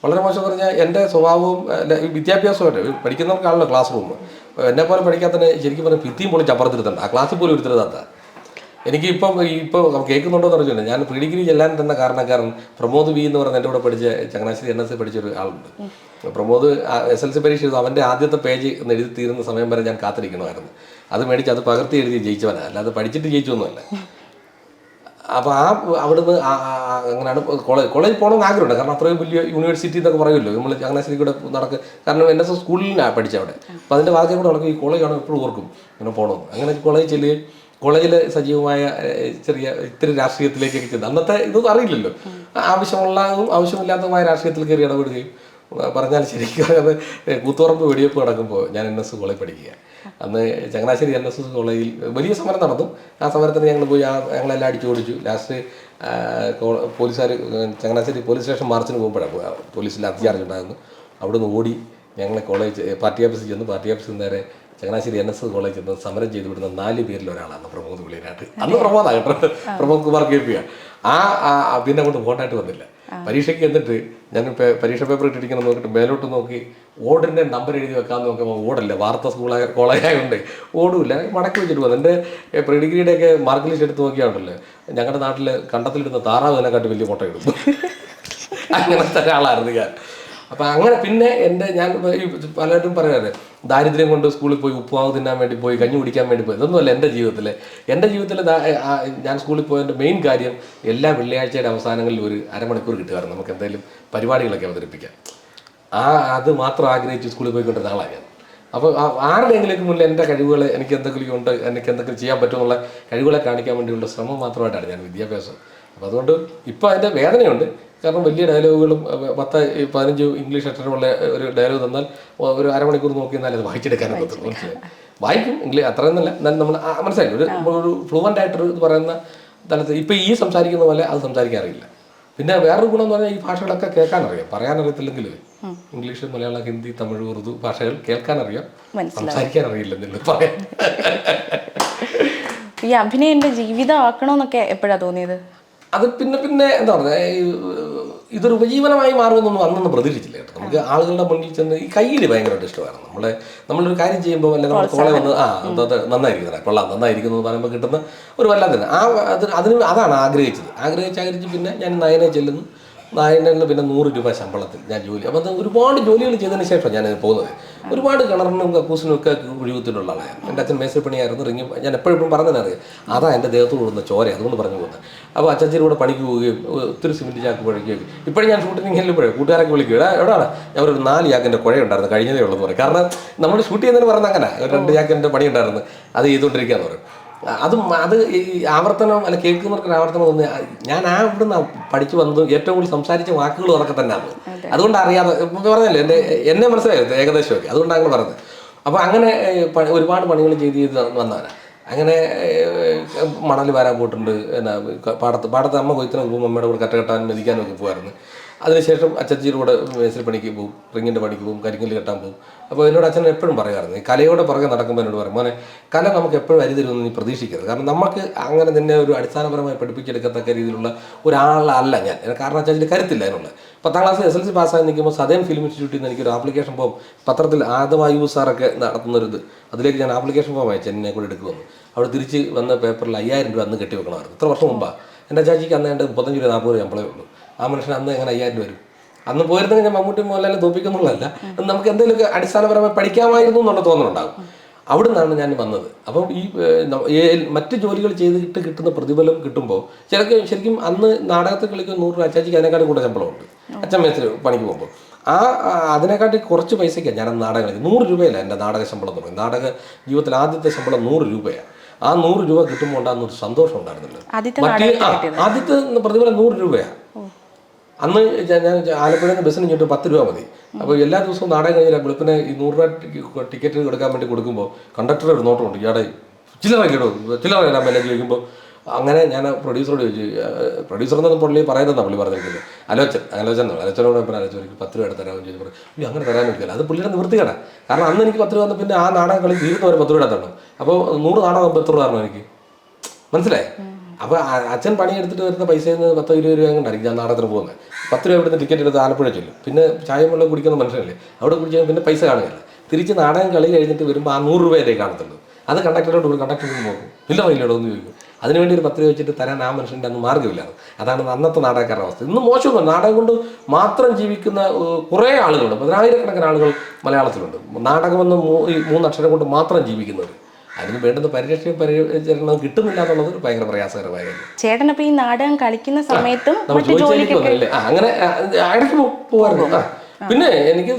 വളരെ മോശം പറഞ്ഞാൽ എന്റെ സ്വഭാവവും വിദ്യാഭ്യാസമായിട്ട് പഠിക്കുന്നവർക്കാണല്ലോ ക്ലാസ് റൂം എന്നെ പോലെ പഠിക്കാത്തന്നെ ശരിക്കും പറഞ്ഞാൽ ഭിത്തിയും പൊളിച്ച് അപ്പുറത്തിരുത്തണ്ട ആ ക്ലാസ്സിൽ പോലും ഇരുത്തരുതാത്ത എനിക്ക് ഇപ്പം ഇപ്പോൾ കേൾക്കുന്നുണ്ടോ എന്ന് അറിയില്ല ഞാൻ പ്രീ ഡിഗ്രി ചെല്ലാൻ തന്നെ കാരണക്കാരൻ പ്രമോദ് വി എന്ന് പറഞ്ഞ എന്റെ കൂടെ പഠിച്ച ചങ്ങനാശ്ശേരി എൻ എസ് സി പഠിച്ച ഒരു ആളുണ്ട്. പ്രമോദ് എസ് എൽ സി പരീക്ഷ എഴുതും അവന്റെ ആദ്യത്തെ പേജ് ഒന്ന് എഴുതി തീരുന്ന സമയം വരെ ഞാൻ കാത്തിരിക്കണമായിരുന്നു. അത് മേടിച്ച് അത് പകർത്തി എഴുതി ജയിച്ചവനാണ് അല്ലാതെ പഠിച്ചിട്ട് ജയിച്ചൊന്നുമല്ല അപ്പോൾ ആ അവിടുന്ന് അങ്ങനെയാണ് കോളേജ് കോളേജ് പോകണമെന്ന് ആഗ്രഹമുണ്ട്. കാരണം അത്രയും വലിയ യൂണിവേഴ്സിറ്റി എന്നൊക്കെ പറയുമല്ലോ. നമ്മൾ ചങ്ങനാശ്ശേരി കൂടെ നടക്കുക കാരണം എൻ എസ് എസ് സ്കൂളിലാണ് പഠിച്ചത് അവിടെ. അപ്പോൾ അതിന്റെ ഭാഗത്തേക്കൂടെ കൂടെ നടക്കും. ഈ കോളേജാണ് എപ്പോഴും ഓർക്കും. ഇങ്ങനെ പോകണമെന്ന്. അങ്ങനെ കോളേജ് ചെല്ലുകയും കോളേജിൽ സജീവമായ ചെറിയ ഇത്തിരി രാഷ്ട്രീയത്തിലേക്കൊക്കെ ചെന്ന്. അന്നത്തെ ഇതൊന്നും അറിയില്ലല്ലോ. ആവശ്യമുള്ളതും ആവശ്യമില്ലാത്തതുമായ രാഷ്ട്രീയത്തിൽ കയറി ഇടപെടുകയും പറഞ്ഞാൽ ശരിക്കും അത് കൂത്തുറമ്പ് വെടിവെപ്പ് നടക്കുമ്പോൾ ഞാൻ എൻ എസ് കോളേജ് പഠിക്കുക. അന്ന് ചങ്ങനാശ്ശേരി എൻ എസ് എസ് കോളേജിൽ വലിയ സമരം നടന്നു. ആ സമരത്തിന് ഞങ്ങൾ പോയി ആ ഞങ്ങളെല്ലാം അടിച്ചു ഓടിച്ചു ലാസ്റ്റ് പോലീസുകാർ ചങ്ങനാശ്ശേരി പോലീസ് സ്റ്റേഷൻ മാർച്ചിന് പോകുമ്പോഴാണ് പോലീസിൽ അത്യാർജ് ഉണ്ടായിരുന്നു അവിടുന്ന് ഓടി ഞങ്ങളെ കോളേജ് പാർട്ടി ഓഫീസിൽ ചെന്ന് പാർട്ടി ഓഫീസിൽ നിന്ന് നേരെ ചങ്ങനാശ്ശേരി എൻ എസ് എസ് കോളേജിൽ നിന്ന് സമരം ചെയ്തു വിടുന്ന നാല് പേരിൽ ഒരാളാണ് പ്രമോദ് വിളിയനായിട്ട് അന്ന് പ്രമോദായിട്ട് കേട്ടോ പ്രമോദ് കുമാർ കെ. പി. ആ. പിന്നെ അങ്ങോട്ട് പോകാനായിട്ട് വന്നില്ല. പരീക്ഷയ്ക്ക് എന്നിട്ട് ഞാൻ പരീക്ഷ പേപ്പർ ഇട്ടിരിക്കണം നോക്കിയിട്ട് മേലോട്ട് നോക്കി ഓടിന്റെ നമ്പർ എഴുതി വെക്കാൻ നോക്കുമ്പോൾ ഓടല്ല വാർത്ത സ്കൂളായ കോളേജായതുകൊണ്ട് ഓടില്ല മടക്കി വെച്ചിട്ട് പോകുന്നത് എന്റെ പ്രീ ഡിഗ്രിയുടെയൊക്കെ മാർക്ക് ലിസ്റ്റ് എടുത്ത് നോക്കിയാണല്ലോ ഞങ്ങളുടെ നാട്ടിൽ കണ്ടത്തിലിടുന്ന താറാവ് ഇതിനെക്കാട്ടി വലിയ മുട്ട ഇടും അങ്ങനത്തെ ഒരാളായിരുന്നു ഞാൻ. അപ്പം അങ്ങനെ പിന്നെ എന്റെ ഞാൻ പലരും പറയാറ് ദാരിദ്ര്യം കൊണ്ട് സ്കൂളിൽ പോയി ഉപ്പുമാവ് തിന്നാൻ വേണ്ടി പോയി കഞ്ഞി കുടിക്കാൻ വേണ്ടി പോയി. ഇതൊന്നുമല്ല എന്റെ ജീവിതത്തിൽ എന്റെ ജീവിതത്തിൽ ഞാൻ സ്കൂളിൽ പോയതിന്റെ മെയിൻ കാര്യം എല്ലാ വെള്ളിയാഴ്ചയുടെ അവസാനങ്ങളിൽ ഒരു അരമണിക്കൂർ കിട്ടുകയാണ്. നമുക്ക് എന്തെങ്കിലും പരിപാടികളൊക്കെ അവതരിപ്പിക്കാം. ആ അത് മാത്രം ആഗ്രഹിച്ച് സ്കൂളിൽ പോയിക്കൊണ്ടിരുന്ന ആളാണ് ഞാൻ. അപ്പോൾ ആരുടെയെങ്കിലും മുന്നിൽ എന്റെ കഴിവുകൾ എനിക്ക് എന്തെങ്കിലും ഉണ്ട് എനിക്ക് എന്തെങ്കിലും ചെയ്യാൻ പറ്റുമെന്നുള്ള കഴിവുകളെ കാണിക്കാൻ വേണ്ടിയുള്ള ശ്രമം മാത്രമായിട്ടാണ് ഞാൻ വിദ്യാഭ്യാസം. അപ്പോൾ അതുകൊണ്ട് ഇപ്പോൾ അതിന്റെ വേദനയുണ്ട്. കാരണം വലിയ ഡയലോഗുകളും പത്ത് പതിനഞ്ച് ഇംഗ്ലീഷ് അക്ഷരമുള്ള ഒരു ഡയലോഗ് തന്നാൽ ഒരു അരമണിക്കൂർ നോക്കി എന്നാൽ അത് വായിച്ചെടുക്കാൻ പറ്റും മനസ്സിലായി? വായിക്കും ഇംഗ്ലീഷ് അത്രയൊന്നുമല്ല എന്നാലും നമ്മൾ മനസ്സിലായി? ഒരു ഒരു ഫ്ലുവന്റ് ആയിട്ടൊരു ഇത് പറയുന്ന തലത്തിൽ ഇപ്പോൾ ഈ സംസാരിക്കുന്ന പോലെ അത് സംസാരിക്കാൻ അറിയില്ല. പിന്നെ വേറൊരു ഗുണം എന്ന് പറഞ്ഞാൽ ഈ ഭാഷകളൊക്കെ കേൾക്കാൻ അറിയാം. പറയാൻ അറിയത്തില്ലെങ്കിൽ ഇംഗ്ലീഷ് മലയാളം ഹിന്ദി തമിഴ് ഉറുദു ഭാഷകൾ കേൾക്കാൻ അറിയാം. സംസാരിക്കാൻ അറിയില്ല എന്നുള്ളത് പറയാൻ. ഈ അഭിനയം എന്റെ ജീവിതമാക്കണമെന്നൊക്കെ എപ്പോഴാണ് തോന്നിയത്? അത് പിന്നെ പിന്നെ എന്താ പറയുക ഇതൊരു ഉപജീവനമായി മാറുമെന്നൊന്നും അന്നൊന്നും പ്രതീക്ഷിച്ചില്ല കേട്ടോ. നമുക്ക് ആളുകളുടെ മുന്നിൽ ചെന്ന് ഈ കയ്യിൽ ഭയങ്കരമായിട്ട് ഇഷ്ടമാണ്. നമ്മളെ നമ്മളൊരു കാര്യം ചെയ്യുമ്പോൾ അല്ലെങ്കിൽ നമ്മൾ തോളെ വന്ന് ആ അത് നന്നായിരിക്കുന്നതാ കൊള്ളാം നന്നായിരിക്കുന്നു എന്ന് പറയുമ്പോൾ കിട്ടുന്ന ഒരു വല്ലാതെ ആ അത് അതിന് അതാണ് ആഗ്രഹിച്ചത്. ആഗ്രഹിച്ച് ആഗ്രഹിച്ച് പിന്നെ ഞാൻ നയനെ ചെല്ലുന്നു. നായനിൽ പിന്നെ നൂറ് രൂപ ശമ്പളത്തിൽ ഞാൻ ജോലി. അപ്പോൾ അത് ഒരുപാട് ജോലികൾ ചെയ്തതിന് ശേഷം ഞാൻ പോകുന്നത്. ഒരുപാട് കിണറിനും കക്കൂസിനും ഒക്കെ കുഴികുത്തിട്ടുള്ള ആളാണ് എന്റെ അച്ഛൻ മേസപ്പണിയായിരുന്നു റിങ്ങി ഞാൻ എപ്പോഴും പറഞ്ഞതിനറിയാം അതാ എന്റെ ദേഹത്ത് കൂടുന്ന ചോര അതുകൊണ്ട് പറഞ്ഞു പോകുന്നത്. അപ്പോൾ അച്ഛന്റെ കൂടെ പണിക്ക് പോവുകയും ഒത്തിരി സിമെന്റ് ചാക്ക് പഴിക്കുകയും ഇപ്പോഴും ഞാൻ ഷൂട്ടിങ് പോയി. കൂട്ടുകാരൊക്കെ വിളിക്കുക എവിടെയാണ് ഞാൻ ഒരു നാല് ചാക്കിന്റെ കുഴ ഉണ്ടായിരുന്നു കഴിഞ്ഞതേ ഉള്ളൂ എന്ന് പറയും. കാരണം നമ്മൾ ഷൂട്ട് ചെയ്യുന്നതിന് പറഞ്ഞ അങ്ങനെ രണ്ട് ചാക്കിന്റെ പണി ഉണ്ടായിരുന്നു അത് ചെയ്തുകൊണ്ടിരിക്കുകയെന്ന് പറയും. അതും അത് ഈ ആവർത്തനം അല്ല കേൾക്കുന്നവർക്ക് ആവർത്തനം തോന്നി ഞാൻ ആ ഇവിടുന്ന് പഠിച്ചു വന്നത് ഏറ്റവും കൂടുതൽ സംസാരിച്ച വാക്കുകൾ അതൊക്കെ തന്നെയാണ് അതുകൊണ്ട് അറിയാതെ പറഞ്ഞല്ലോ എന്റെ എന്നെ മനസ്സിലായത് ഏകദേശമൊക്കെ. അതുകൊണ്ടാണ് അങ്ങനെ പറഞ്ഞത്. അപ്പോൾ അങ്ങനെ ഒരുപാട് പണികൾ ചെയ്ത് ചെയ്ത് വന്നവരാണ് അങ്ങനെ മണൽ വരാൻ പോയിട്ടുണ്ട്. എന്നാ പാടത്ത് പാടത്ത് അമ്മ കൊയ്ത്തിനും പോകുമ്പോൾ അമ്മയുടെ കൂടെ കറ്റ മെതിക്കാനും ഒക്കെ പോകുമായിരുന്നു അതിനുശേഷം അച്ഛച്ചിയുടെ കൂടെ മേസ്തിരി പണിക്ക് പോകും റിങ്ങിന്റെ പണിക്ക് പോകും കരിങ്കല്ല് കെട്ടാൻ പോകും അപ്പോൾ എന്നോട് അച്ഛൻ എപ്പോഴും പറയാറുണ്ട് കലയോടെ പുറകെ നടക്കുമ്പോൾ എന്നോട് പറയും മോനെ കല നമുക്ക് എപ്പോഴും അരി തരുമെന്ന് നീ പ്രതീക്ഷിക്കരുത്. കാരണം നമുക്ക് അങ്ങനെ തന്നെ ഒരു അടിസ്ഥാനപരമായി പഠിപ്പിച്ചെടുക്കത്തക്ക രീതിയിലുള്ള ഒരാളല്ല ഞാൻ. കാരണം അച്ഛന്റെ കരുത്തില്ല അതിനുള്ള പത്താം ക്ലാസ് എസ് എൽ സി പാസ്സായി നിൽക്കുമ്പോൾ സദയം ഫിലിം ഇൻസ്റ്റിറ്റ്യൂട്ടിൽ നിന്ന് എനിക്കൊരു ആപ്ലിക്കേഷൻ ഫോം പത്രത്തിൽ ആദ്യമായി യു സാറൊക്കെ നടത്തുന്നൊരിത് അതിലേക്ക് ഞാൻ ആപ്ലിക്കേഷൻ ഫോം അയച്ചു എന്നെ കൂടെ എടുക്കുമെന്ന് അവിടെ തിരിച്ച് വന്ന പേപ്പറിൽ അയ്യായിരം രൂപ അന്ന് കെട്ടി വെക്കണമായിരുന്നു ഇത്ര വർഷം മുമ്പാണ് എന്റെ ചാച്ചിക്ക് അന്ന് എന്റെ മുപ്പത്തഞ്ച് രൂപ നാൽപ്പത് രൂപ ശമ്പളമേ ഉള്ളൂ. ആ മനുഷ്യൻ അന്ന് എങ്ങനെ അയ്യായിരം രൂപ വരും? അന്ന് പോയിരുന്നെങ്കിൽ ഞാൻ മമ്മൂട്ടി മോഹൻലാലിനെ തോപ്പിക്കുന്നുള്ളതല്ല നമുക്ക് എന്തെങ്കിലുമൊക്കെ അടിസ്ഥാനപരമായി പഠിക്കാമായിരുന്നു എന്നുള്ള തോന്നലുണ്ടാകും. അവിടെ നിന്നാണ് ഞാൻ വന്നത്. അപ്പം ഈ മറ്റ് ജോലികൾ ചെയ്തിട്ട് കിട്ടുന്ന പ്രതിഫലം കിട്ടുമ്പോൾ ചിലക്ക് ശരിക്കും അന്ന് നാടകത്തിൽ കളിക്കുന്ന നൂറ് രൂപ അച്ചാച്ചിക്ക് അതിനെക്കാട്ടും കൂടെ ശമ്പളമുണ്ട് അച്ഛൻ മേച്ചിൽ പണിക്ക് പോകുമ്പോൾ. ആ അതിനെക്കാട്ടി കുറച്ച് പൈസയ്ക്ക് ഞാൻ അന്ന് നാടകം കളിക്കും നൂറ് രൂപയല്ല എന്റെ നാടക ശമ്പളം തുടങ്ങി നാടക ജീവിതത്തിൽ ആദ്യത്തെ ശമ്പളം നൂറ് രൂപയാണ് ആ നൂറ് രൂപ കിട്ടുമ്പോൾ ഉണ്ടാകുന്ന ഒരു സന്തോഷം ഉണ്ടായിരുന്നില്ല. മറ്റേ ആദ്യത്തെ പ്രതിഫലം നൂറ് രൂപയാണ് അന്ന് ഞാൻ നിന്ന് ബസ്സിന് ഇങ്ങോട്ട് പത്ത് രൂപ മതി. അപ്പോൾ എല്ലാ ദിവസവും നാടകം കഴിഞ്ഞാൽ വെളുപ്പിന് ഈ നൂറ് രൂപ ടിക്കറ്റ് എടുക്കാൻ വേണ്ടി കൊടുക്കുമ്പോൾ കണ്ടക്ടർ ഒരു നോട്ടമുണ്ട് ഇയാടെ ചില്ലറ കേട്ടോ. ചില്ലറ ഞാൻ മേലെ ചോദിക്കുമ്പോൾ. അങ്ങനെ ഞാൻ പ്രൊഡ്യൂസറോട് ചോദിച്ചു. പ്രൊഡ്യൂസർ എന്നൊന്നും പുള്ളി പറയുന്നതാണ് പുള്ളി പറഞ്ഞിരിക്കുന്നത്. അലോച്ചൻ അലോചൻ എന്നാണ് അലോചനോട് എപ്പോൾ അലോചന എനിക്ക് പത്ത് രൂപ തരാമെന്ന് ചോദിച്ചു പറഞ്ഞു "ഇയ്യോ, അങ്ങനെ തരാൻ പറ്റില്ല അത് പുള്ളിയുടെ നിവൃത്തികട. കാരണം അന്ന് എനിക്ക് പത്ത് രൂപ വന്നപ്പോൾ പിന്നെ ആ നാടകം കളി തീരുന്നവരെ പത്ത് രൂപ തരണം അപ്പോൾ നൂറ് നാടകം എത്ര രൂപ തരണം എനിക്ക്? മനസ്സിലായി? അപ്പൊ അച്ഛൻ പണിയെടുത്തിട്ട് വരുന്ന പൈസയിൽ നിന്ന് പത്തോ ഇരുപത് രൂപ കൊണ്ടായിരിക്കും ഞാൻ നാടകത്തിന് പോകുന്നത് പത്ത് രൂപ ഇവിടുന്ന് ടിക്കറ്റ് എടുത്ത് ആലപ്പുഴ ചെല്ലും. പിന്നെ ചായം വെള്ളം കുടിക്കുന്ന മനുഷ്യനല്ലേ? അവിടെ കുടിച്ചാൽ പിന്നെ പൈസ കാണുകയില്ല? തിരിച്ച് നാടകം കളി കഴിഞ്ഞിട്ട് വരുമ്പോൾ ആ നൂറ് രൂപയല്ലേ കാണത്തുള്ളൂ. അത് കണ്ടക്ടറോട് ഒരു കണ്ടക്ടർ നോക്കും. ഇല്ല ഇല്ലടോ എന്ന് ചോദിക്കും. അതിനുവേണ്ടി ഒരു പത്ത് രൂപ വെച്ചിട്ട് തരാൻ ആ മനുഷ്യന്റെ അന്ന് മാർഗമില്ലാതെ അതാണ് അന്നത്തെ നാടകക്കാരുടെ അവസ്ഥ. ഇന്ന് മോശമൊന്നും നാടകം കൊണ്ട് മാത്രം ജീവിക്കുന്ന കുറേ ആളുകളുണ്ട്. പതിനായിരക്കണക്കിന് ആളുകൾ മലയാളത്തിലുണ്ട്. നാടകമെന്ന് മൂ- ഈ മൂന്നക്ഷരം കൊണ്ട് മാത്രം ജീവിക്കുന്നവർ അതിന് വേണ്ടുന്ന പരിരക്ഷയും പരിചരണവും കിട്ടുന്നില്ല എന്നുള്ളത് ഒരു ഭയങ്കര പ്രയാസകരമായ കാര്യം ചേട്ടൻ അപ്പൊ ഈ നാടകം കളിക്കുന്ന സമയത്തും മറ്റു ജോലിക്കൊക്കെ അങ്ങനെ ഇടയ്ക്ക് പോ- പോവായിരുന്നു. പിന്നെ എനിക്ക്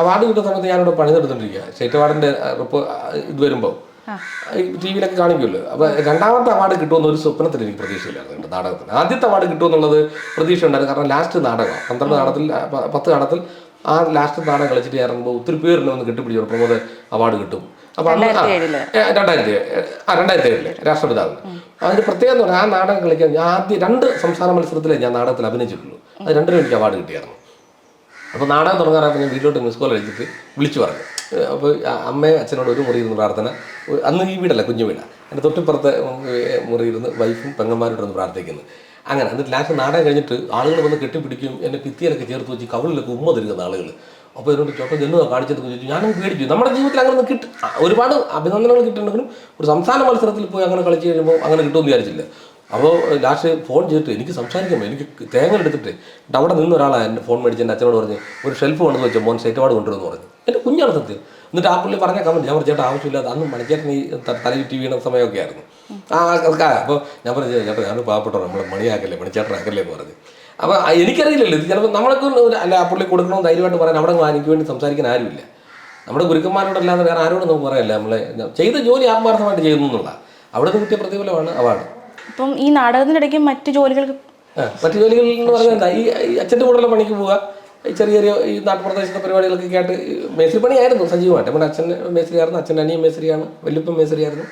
അവാർഡ് കിട്ടുന്ന സമയത്ത് ഞാനിവിടെ പണിതെടുത്തോണ്ടിരിക്കുക സ്റ്റേറ്റ് അവാർഡിന്റെ ഇത് വരുമ്പോൾ ടി വിയിലൊക്കെ കാണിക്കുമല്ലോ അപ്പൊ രണ്ടാമത്തെ അവാർഡ് കിട്ടുമെന്ന് ഒരു സ്വപ്നത്തിൽ എനിക്ക് പ്രതീക്ഷയില്ലായിരുന്നു നാടകത്തിന്. ആദ്യത്തെ അവാർഡ് കിട്ടുമെന്നുള്ളത് പ്രതീക്ഷ ഉണ്ടായിരുന്നു കാരണം ലാസ്റ്റ് നാടകം പന്ത്രണ്ട് നാടത്തിൽ പത്ത് നാടകത്തിൽ ആ ലാസ്റ്റ് നാടകം കളിച്ചിട്ട് ഇറങ്ങുമ്പോൾ ഒത്തിരി പേരിനെ ഒന്ന് കിട്ടിപ്പിടിച്ചു പ്രമോദ് അവാർഡ് കിട്ടും. അപ്പൊ രണ്ടായിരത്തി ആ രണ്ടായിരത്തി ഏഴിൽ രാഷ്ട്രപിതാവിന് അതിന്റെ പ്രത്യേകത എന്ന് പറഞ്ഞാൽ ആ നാടകം കളിക്കാൻ ഞാൻ ആദ്യം രണ്ട് സംസ്ഥാന മത്സരത്തിലേ ഞാൻ നാടകത്തിൽ അഭിനയിച്ചിട്ടുള്ളൂ. അത് രണ്ടിനും എനിക്ക് അവാർഡ് കിട്ടിയായിരുന്നു. അപ്പോൾ നാടകം തുടങ്ങാറായപ്പോൾ ഞാൻ വീട്ടിലോട്ട് മിസ് കോൾ അടിച്ചിട്ട് വിളിച്ചു പറഞ്ഞു. അപ്പോൾ അമ്മയും അച്ഛനോട് ഒരു മുറിയിരുന്ന് പ്രാർത്ഥന. അന്ന് ഈ വീടല്ല കുഞ്ഞു വീടാണ് എന്റെ തൊട്ടിപ്പുറത്തെ മുറിയിരുന്ന് വൈഫും പെങ്ങന്മാരോടൊന്ന് പ്രാർത്ഥിക്കുന്നു അങ്ങനെ എന്നിട്ട് ലാസ്റ്റ് നാടകം കഴിഞ്ഞിട്ട് ആളുകൾ വന്ന് കെട്ടിപ്പിടിക്കും എന്നെ ഭിത്തിയിലൊക്കെ ചേർത്ത് വെച്ച് കവളിലൊക്കെ ഉമ്മ തരുന്ന ആളുകൾ അപ്പോൾ ഇതിനോട് ചോട്ടം ചെന്നു കാണിച്ചത് ചോദിച്ചു. ഞാനും പേടിച്ചു. നമ്മുടെ ജീവിതത്തിൽ അങ്ങനെ കിട്ടും ഒരുപാട് അഭിനന്ദനങ്ങൾ കിട്ടുന്നുണ്ടെങ്കിലും ഒരു സംസ്ഥാന മത്സരത്തിൽ പോയി അങ്ങനെ കളിച്ചു കഴിയുമ്പോൾ അങ്ങനെ കിട്ടുമെന്ന് വിചാരിച്ചില്ല. അപ്പോൾ ലാസ്റ്റ് ഫോൺ ചെയ്തിട്ട് എനിക്ക് സംസാരിക്കാൻ എനിക്ക് തേങ്ങ എടുത്തിട്ട് അവിടെ നിന്ന് ഒരാളാണ് എന്റെ ഫോൺ മേടിച്ച് എന്റെ അച്ഛനോട് പറഞ്ഞ് ഒരു ഷെൽഫ് കൊണ്ടു വെച്ചോ മോൻ സ്റ്റേറ്റ് അവാർഡ് കൊണ്ടുവരുമെന്ന് പറഞ്ഞു. എന്റെ കുഞ്ഞാണ് സത്യം. എന്നിട്ട് ആ പുള്ളി പറഞ്ഞ കമന്റ് ഞാൻ ചേട്ടാ ആവശ്യമില്ലാതെ അന്ന് മണിച്ചേട്ടൻ ഈ തലയിൽ ടി വീണ സമയമൊക്കെ ആയിരുന്നു. ആ അപ്പോൾ ഞാൻ പറഞ്ഞു ചേട്ടാ ഞാൻ പാവപ്പെട്ടോ നമ്മൾ മണിയാക്കല്ലേ മണിച്ചേട്ടനാക്കല്ലേ എന്ന് പറഞ്ഞു. അപ്പോൾ എനിക്കറിയില്ലല്ലോ ഇത് ചിലപ്പോൾ നമ്മളൊക്കെ അല്ല പുള്ളി കൊടുക്കണമെന്ന് ധൈര്യമായിട്ട് പറയാൻ അവിടെ എനിക്ക് വേണ്ടി സംസാരിക്കാൻ ആരുമില്ല. നമ്മുടെ ഗുരുക്കന്മാരോടല്ലാതെ വേറെ ആരോടും നമുക്ക് പറയല്ല നമ്മളെ ചെയ്ത ജോലി ആത്മാർത്ഥമായിട്ട് ചെയ്യുന്നു എന്നുള്ള അവിടെ നിന്ന് കിട്ടിയ പ്രതിഫലമാണ് അവാർഡ്. അപ്പം ഈ നാടകത്തിനിടയ്ക്ക് മറ്റു ജോലികൾക്ക് മറ്റു ജോലികളിൽ എന്ന് പറഞ്ഞാൽ എന്താ? ഈ അച്ഛന്റെ കൂടെയുള്ള പണിക്ക് പോവുക ഈ ചെറിയ ചെറിയ ഈ നാട്ടുപ്രദേശത്തെ പരിപാടികളൊക്കെ ആയിട്ട് മേസ്ത്രി പണിയായിരുന്നു സജീവമായിട്ട്. നമ്മുടെ അച്ഛൻ മേസ്ത്രിയായിരുന്നു അച്ഛന്റെ അനിയൻ മേസ്ത്രിയാണ് വല്യപ്പൻ മേസ്ത്രിയായിരുന്നു.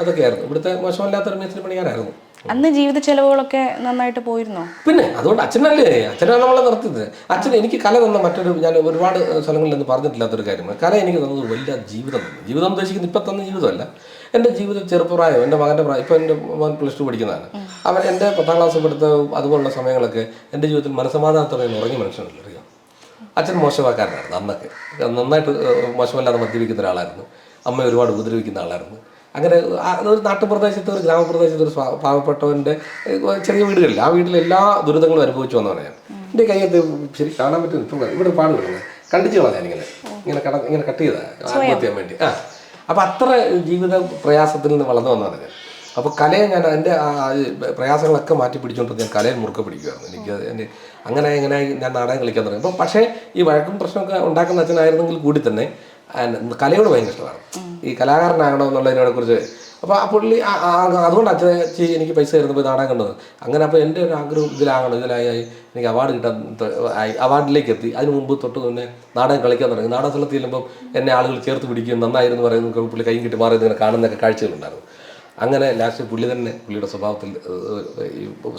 അതൊക്കെയായിരുന്നു ഇവിടുത്തെ മോശമല്ലാത്തൊരു മേസ്ത്രി പണിക്കാരായിരുന്നു. അന്ന് ജീവിത ചെലവുകളൊക്കെ നന്നായിട്ട് പോയിരുന്നോ? പിന്നെ അതുകൊണ്ട് അച്ഛനല്ലേ? അച്ഛനാണ് നമ്മളെ നിർത്തിയത്. അച്ഛൻ എനിക്ക് കല തന്ന മറ്റൊരു ഞാൻ ഒരുപാട് സ്ഥലങ്ങളിൽ നിന്ന് പറഞ്ഞിട്ടില്ലാത്തൊരു കാര്യമാണ്. കല എനിക്ക് തന്നത് വലിയ ജീവിതം ജീവിതം ഉദ്ദേശിക്കുന്നത് ഇപ്പം തന്ന ജീവിതമല്ല. എന്റെ ജീവിത ചെറുപ്പപ്രായം എന്റെ മകന്റെ പ്രായം ഇപ്പം എന്റെ മകൻ പ്ലസ് ടു പഠിക്കുന്നതാണ്. അവൻ എന്റെ പത്താം ക്ലാസ് പഠിത്ത അതുപോലുള്ള സമയങ്ങളൊക്കെ എന്റെ ജീവിതത്തിൽ മനസമാധാനത്തോടെ ഉറങ്ങി മനുഷ്യനല്ല അറിയാം. അച്ഛൻ മോശമാക്കാരനായിരുന്നു അന്നൊക്കെ. നന്നായിട്ട് മോശമല്ലാതെ മദ്യപിക്കുന്ന ഒരാളായിരുന്നു. അമ്മ ഒരുപാട് ഉപദ്രവിക്കുന്ന ആളായിരുന്നു. അങ്ങനെ ഒരു നാട്ടുപ്രദേശത്ത് ഒരു ഗ്രാമപ്രദേശത്ത് ഒരു പാവപ്പെട്ടവന്റെ ചെറിയ വീടുകളിൽ ആ വീട്ടിൽ എല്ലാ ദുരിതങ്ങളും അനുഭവിച്ചു വന്നതാണ് ഞാൻ. എന്റെ കയ്യത്ത് ശരി കാണാൻ പറ്റും ഇപ്പം ഇവിടെ പാട് കിടക്കുന്നത് കണ്ടിച്ചു കളഞ്ഞാൽ ഇങ്ങനെ. ഇങ്ങനെ കട ഇങ്ങനെ കട്ട് ചെയ്താൽ ആത്മഹത്യ വേണ്ടി. ആ. അപ്പം അത്ര ജീവിത പ്രയാസത്തിൽ നിന്ന് വളർന്നു വന്നതാണ് ഞാൻ. അപ്പോൾ കലയെ ഞാൻ എന്റെ പ്രയാസങ്ങളൊക്കെ മാറ്റി പിടിച്ചുകൊണ്ട് ഞാൻ കലയെ മുറുക്കെ പിടിക്കുമായിരുന്നു എനിക്ക് എന്റെ അങ്ങനെ എങ്ങനെ ഞാൻ നാടകം കളിക്കാൻ തുടങ്ങി. അപ്പം പക്ഷേ ഈ വഴക്കും പ്രശ്നമൊക്കെ ഉണ്ടാക്കുന്ന അച്ഛനായിരുന്നെങ്കിൽ കൂടി തന്നെ കലയോട് ഭയങ്കര ഇഷ്ടമാണ്. ഈ കലാകാരനാകണം എന്നുള്ളതിനോട് കുറിച്ച്. അപ്പോൾ ആ പുള്ളി അതുകൊണ്ട് അച്ഛൻ എനിക്ക് പൈസ തരുന്നു പോയി നാടകം കണ്ടത്. അങ്ങനെ അപ്പോൾ എന്റെ ഒരു ആഗ്രഹം ഇതിലാകണം. ഇതിലായി എനിക്ക് അവാർഡ് കിട്ടാൻ അവാർഡിലേക്ക് എത്തി. അതിന് മുമ്പ് തൊട്ട് തന്നെ നാടകം കളിക്കാൻ തുടങ്ങി. നാടക സ്ഥലത്ത് ചെല്ലുമ്പോൾ എന്നെ ആളുകൾ ചേർത്ത് പിടിക്കും നന്നായിരുന്നു പറയുന്നു. പുള്ളി കൈ കിട്ടി മാറി ഇങ്ങനെ കാണുന്നൊക്കെ കാഴ്ചകളുണ്ടായിരുന്നു. അങ്ങനെ ലാസ്റ്റ് പുള്ളി തന്നെ പുള്ളിയുടെ സ്വഭാവത്തിൽ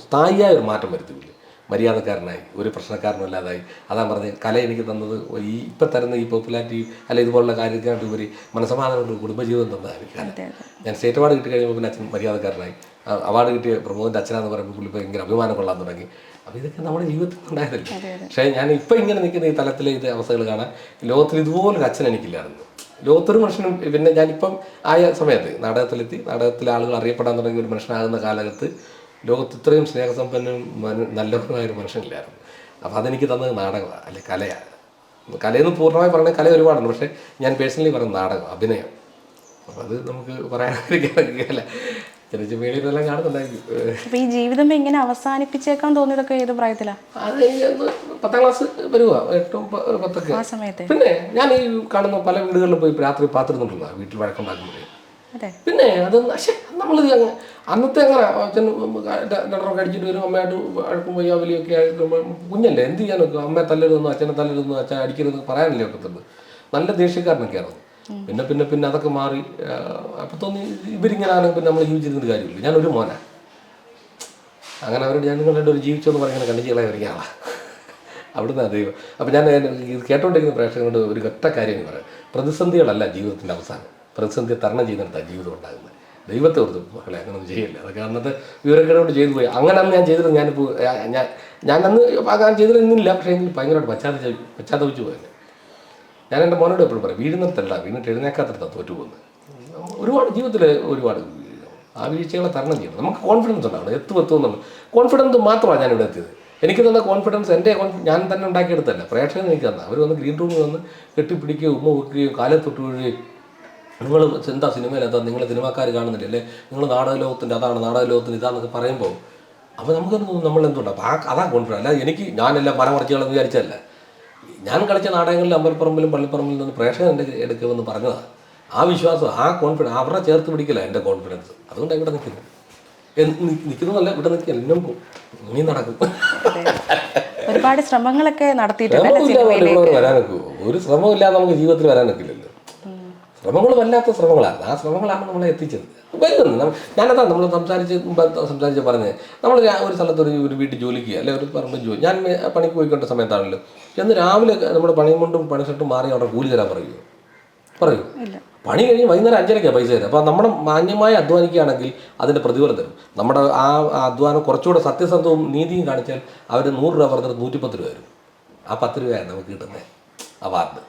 സ്ഥായിയായ ഒരു മാറ്റം വരുത്തി പുള്ളി. മര്യാദക്കാരനായി ഒരു പ്രശ്നക്കാരനല്ലാതായി അതാ പറഞ്ഞത് കല എനിക്ക് തന്നത് ഈ ഇപ്പം തരുന്ന ഈ പോപ്പുലാരിറ്റി അല്ല ഇതുപോലുള്ള കാര്യത്തിനായിട്ട് ഉപരി മനസ്സമാധാനമുണ്ട് കുടുംബജീവിതം തന്നതാണ് എനിക്ക് കല ഞാൻ സ്റ്റേറ്റ് അവാർഡ് കിട്ടി കഴിഞ്ഞപ്പോൾ പിന്നെ അച്ഛൻ മര്യാദക്കാരനായി. അവാർഡ് കിട്ടിയ പ്രമോദിന്റെ അച്ഛനാന്ന് പറയുമ്പോൾ പുള്ളി ഭയങ്കര അഭിമാനം കൊള്ളാൻ തുടങ്ങി. അപ്പോൾ ഇതൊക്കെ നമ്മുടെ ജീവിതത്തിൽ ഉണ്ടായതല്ലേ? പക്ഷേ ഞാൻ ഇപ്പം ഇങ്ങനെ നിൽക്കുന്ന ഈ തലത്തിലെ ഇത് അവസ്ഥകൾ കാണാൻ ലോകത്തിൽ ഇതുപോലൊരു അച്ഛൻ എനിക്കില്ലായിരുന്നു. ലോകത്തൊരു മനുഷ്യനും പിന്നെ ഞാനിപ്പം ആയ സമയത്ത് നാടകത്തിലെത്തി നാടകത്തിലെ ആളുകൾ അറിയപ്പെടാൻ തുടങ്ങിയ ഒരു മനുഷ്യനാകുന്ന കാലത്ത് ലോകത്ത് ഇത്രയും സ്നേഹസമ്പന്നനും മനു- നല്ലവനുമായ ഒരു മനുഷ്യനില്ലായിരുന്നു. അപ്പോൾ അതെനിക്ക് തന്നത് നാടകമാണ് അല്ലെ കലയാണ് കലയെന്ന് പൂർണമായി പറഞ്ഞാൽ കല ഒരുപാടുണ്ട് പക്ഷേ ഞാൻ പേഴ്സണലി പറയുന്ന നാടകം അഭിനയം. അപ്പോൾ അത് നമുക്ക് പറയാനല്ല മീഡിയയിലെല്ലാം കാണുന്നുണ്ടായിരിക്കും. ഈ ജീവിതം ഇങ്ങനെ അവസാനിപ്പിച്ചേക്കാൻ തോന്നിയതൊക്കെ ഏത് പ്രായത്തിലാ? അത് പത്താം ക്ലാസ് വരുവാ എട്ടും പത്തൊക്കെ. ആ സമയത്തെ. പിന്നെ ഞാൻ ഈ കാണുന്ന പല വീടുകളിലും പോയി രാത്രി പാത്തിരുന്നിട്ടുള്ള വീട്ടിൽ വഴക്കുണ്ടാക്കുമ്പോഴേ. പിന്നെ അത് പക്ഷേ നമ്മളിത് അന്നത്തെ അങ്ങനെ അച്ഛൻ രണ്ടരൊക്കെ അടിച്ചിട്ട് വരും അമ്മയായിട്ട് വഴക്കും വയ്യാവലിയൊക്കെ ആയിട്ട് നമ്മൾ കുഞ്ഞല്ലേ എന്ത് ചെയ്യാനൊക്കെ? അമ്മയെ തല്ലരുതെന്നോ അച്ഛനെ തല്ലരുതെന്നോ അച്ഛൻ അടിക്കരുതെന്ന് പറയാനല്ലേ ഒക്കത്തുള്ളൂ. നല്ല ദേഷ്യക്കാരനൊക്കെയായിരുന്നു. പിന്നെ പിന്നെ പിന്നെ അതൊക്കെ മാറി അപ്പം തോന്നി ഇവരിങ്ങനെ ആണെങ്കിൽ പിന്നെ നമ്മൾ ജീവിച്ചിരുന്നത് കാര്യമില്ല. ഒരു മോനാണ് അങ്ങനെ അവരോട് ഞാൻ നിങ്ങളുടെ ഒരു ജീവിച്ചു എന്ന് പറയുന്നത് കണ്ടിച്ച് കളയാൻ ഒരു ആളാണ് അവിടുന്ന് ദൈവം അപ്പം ഞാൻ ഇത് കേട്ടോണ്ടിരിക്കുന്ന പ്രേക്ഷകരോട് ഒരു ഒറ്റ കാര്യം പറയാം. പ്രതിസന്ധികളല്ല ജീവിതത്തിന്റെ അവസാനം. പ്രതിസന്ധിയെ തരണം ചെയ്യുന്നിടത്താണ് ജീവിതം ഉണ്ടാകുന്നത്. ദൈവത്തെ ഓർത്ത് മക്കളെ അങ്ങനെ ഒന്നും ചെയ്യില്ല? അതൊക്കെ അന്നത്തെ വിവരക്കേടോട് ചെയ്തു പോയി. അങ്ങനെ അന്ന് ഞാൻ ചെയ്തിരുന്നു ഞാനിപ്പോൾ ഞാൻ ഞാൻ അന്ന് അങ്ങനെ ചെയ്തിരുന്നില്ല പക്ഷേ എങ്കിൽ ഭയങ്കരമായിട്ട് പശ്ചാത്തല പശ്ചാത്തപിച്ചു പോയല്ലേ? ഞാൻ എന്റെ മോനോട് എപ്പോഴും പറയും വീഴുന്നിടത്തല്ല വീണിട്ട് എഴുന്നേക്കാത്തടത്താണ് തോറ്റു പോകുന്നത് ഒരുപാട് ജീവിതത്തിൽ ഒരുപാട് ആ വീഴ്ചകളെ തരണം ചെയ്യണം. നമുക്ക് കോൺഫിഡൻസ് ഉണ്ടാവണം എത്തും എത്തും എന്നുള്ളത് കോൺഫിഡൻസ് മാത്രമാണ് ഞാൻ ഇവിടെ എത്തിയത്. എനിക്ക് തന്ന കോൺഫിഡൻസ് എന്റെ ഞാൻ തന്നെ ഉണ്ടാക്കിയെടുത്തല്ല പ്രേക്ഷകൻ എനിക്ക് തന്ന. അവർ വന്ന് ഗ്രീൻ റൂമിൽ വന്ന് കെട്ടിപ്പിടിക്കുകയും ഉമ്മ വെക്കുകയും കാലത്തൊട്ട് വീഴുകയും നിങ്ങൾ എന്താ സിനിമയിൽ എന്താ നിങ്ങൾ സിനിമാക്കാർ കാണുന്നില്ല? അല്ലേ? നിങ്ങൾ നാടക ലോകത്തിന്റെ അതാണ് നാടക ലോകത്തിന്റെ ഇതാന്നൊക്കെ പറയുമ്പോൾ അപ്പോൾ നമുക്ക് നമ്മൾ എന്തുണ്ട് അപ്പോൾ ആ അതാ കോൺഫിഡൻസ് അല്ല എനിക്ക് ഞാനെല്ലാം മരം മറിച്ചുകളെന്ന് വിചാരിച്ചല്ല ഞാൻ കളിച്ച നാടകങ്ങളിൽ അമ്പലപ്പറമ്പിലും പള്ളിപ്പറമ്പിലും നിന്ന് പ്രേക്ഷകൻ എന്റെ എടുക്കുമെന്ന് പറഞ്ഞതാണ് ആ വിശ്വാസം ആ കോൺഫിഡൻസ് അവരുടെ ചേർത്ത് പിടിക്കില്ല എന്റെ കോൺഫിഡൻസ് അതുകൊണ്ടാണ് ഇവിടെ നിൽക്കുന്നത് നിൽക്കുന്നതല്ല ഇവിടെ നിൽക്കില്ല ഇന്നും നീ ഇനി നടക്കും. ഒരുപാട് ശ്രമങ്ങളൊക്കെ നടത്തിയിട്ടുണ്ട് ഒരു ശ്രമമില്ലാതെ നമുക്ക് ജീവിതത്തിൽ വരാനൊക്കില്ലല്ലോ ശ്രമങ്ങൾ വല്ലാത്ത ശ്രമങ്ങളാണ് ആ ശ്രമങ്ങളാണ് നമ്മളെ എത്തിച്ചത്. വരുന്നത് ഞാനതാ നമ്മൾ സംസാരിച്ച് സംസാരിച്ച് പറഞ്ഞത് നമ്മൾ ഒരു സ്ഥലത്ത് ഒരു ഒരു വീട്ടിൽ ജോലിക്ക് അല്ലെ ഒരു പറമ്പിൽ ജോലി. ഞാൻ പണിക്ക് പോയിക്കൊണ്ട സമയത്താണല്ലോ. എന്ന് രാവിലെ നമ്മുടെ പണിയും കൊണ്ടും പണിഷട്ടും മാറി അവിടെ കൂലി തരാൻ പറയുമോ പറയൂ. പണി കഴിഞ്ഞ് വൈകുന്നേരം അഞ്ചരയ്ക്കാണ് പൈസ തരുന്നത് അപ്പോൾ നമ്മുടെ മാന്യമായി അധ്വാനിക്കുകയാണെങ്കിൽ അതിന്റെ പ്രതിഫലം തരും. നമ്മുടെ ആ ആ അധ്വാനം കുറച്ചുകൂടെ സത്യസന്ധവും നീതിയും കാണിച്ചാൽ അവർ നൂറ് രൂപ പറഞ്ഞിട്ട് നൂറ്റിപ്പത്ത് രൂപ വരും ആ പത്ത് രൂപയാണ് നമുക്ക് കിട്ടുന്നത് ആ വാർഡ്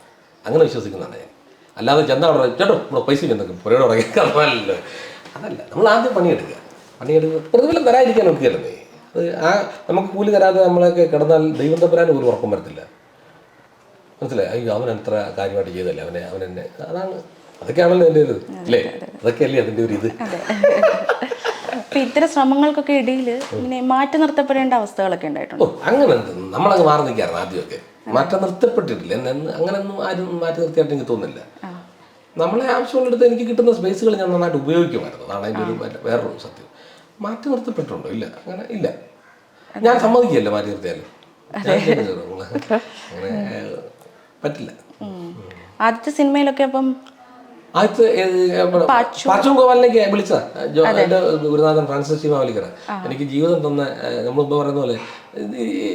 അങ്ങനെ വിശ്വസിക്കുന്നതാണ് ഞാൻ. അല്ലാതെ ചെന്നാൽ അവിടെ ചേട്ടോ നമ്മുടെ പൈസ ചെന്നൊക്കെ പുരയുടെ ഉറങ്ങിക്കാറല്ലോ അതല്ല നമ്മൾ ആദ്യം പണിയെടുക്കുക. പണിയെടുക്കുക. പ്രതിഫലം തരാതിരിക്കാൻ നോക്കുകയല്ലേ അത് ആ നമുക്ക് കൂലി തരാതെ നമ്മളൊക്കെ കിടന്നാൽ ദൈവം തമ്പരാനും ഒരു ഉറക്കം വരത്തില്ല. മനസ്സിലായി? അയ്യോ അവൻ അത്ര കാര്യമായിട്ട് ചെയ്തല്ലേ? അവനെ അവൻ എന്നെ. അതാണ് അതൊക്കെയാണല്ലോ എന്റെ ഒരു അല്ലേ അതൊക്കെയല്ലേ അതിന്റെ ഒരു ഇത്. അപ്പൊ ഇത്തരം ശ്രമങ്ങൾക്കൊക്കെ ഇടയിൽ ഇങ്ങനെ മാറ്റി നിർത്തപ്പെടേണ്ട അവസ്ഥകളൊക്കെ ഉണ്ടായിട്ടുണ്ട്. അങ്ങനെ? നമ്മളങ്ങ് മാറി നിൽക്കാറുണ്ട് ആദ്യമൊക്കെ. മാറ്റം നിർത്തപ്പെട്ടിട്ടില്ല. അങ്ങനെയൊന്നും ആരും മാറ്റി നിർത്തിയായിട്ട് എനിക്ക് തോന്നുന്നില്ല. നമ്മളെ ആവശ്യമുള്ളിടത്ത് എനിക്ക് കിട്ടുന്ന സ്പേസുകൾ ഞാൻ നന്നായിട്ട് ഉപയോഗിക്കുമായിരുന്നു. അതാണ് അതിന്റെ ഒരു വേറൊരു സത്യം. മാറ്റി നിർത്തപ്പെട്ടുണ്ടോ ഇല്ല. അങ്ങനെ ഇല്ല. ഞാൻ സമ്മതിക്കില്ല മാറ്റി നിർത്തിയാലും. അങ്ങനെ പറ്റില്ല. ആദ്യത്തെ സിനിമയിലൊക്കെ അപ്പം പാച്ചും ഗോപാലിലേക്ക് വിളിച്ചതാ. ജോ- ഗുരുനാഥൻ ഫ്രാൻസിസ് ടി മാവലിക്കറ എനിക്ക് ജീവിതം തന്ന നമ്മളിപ്പോ നമ്മൾ മുമ്പ് പറയുന്ന പോലെ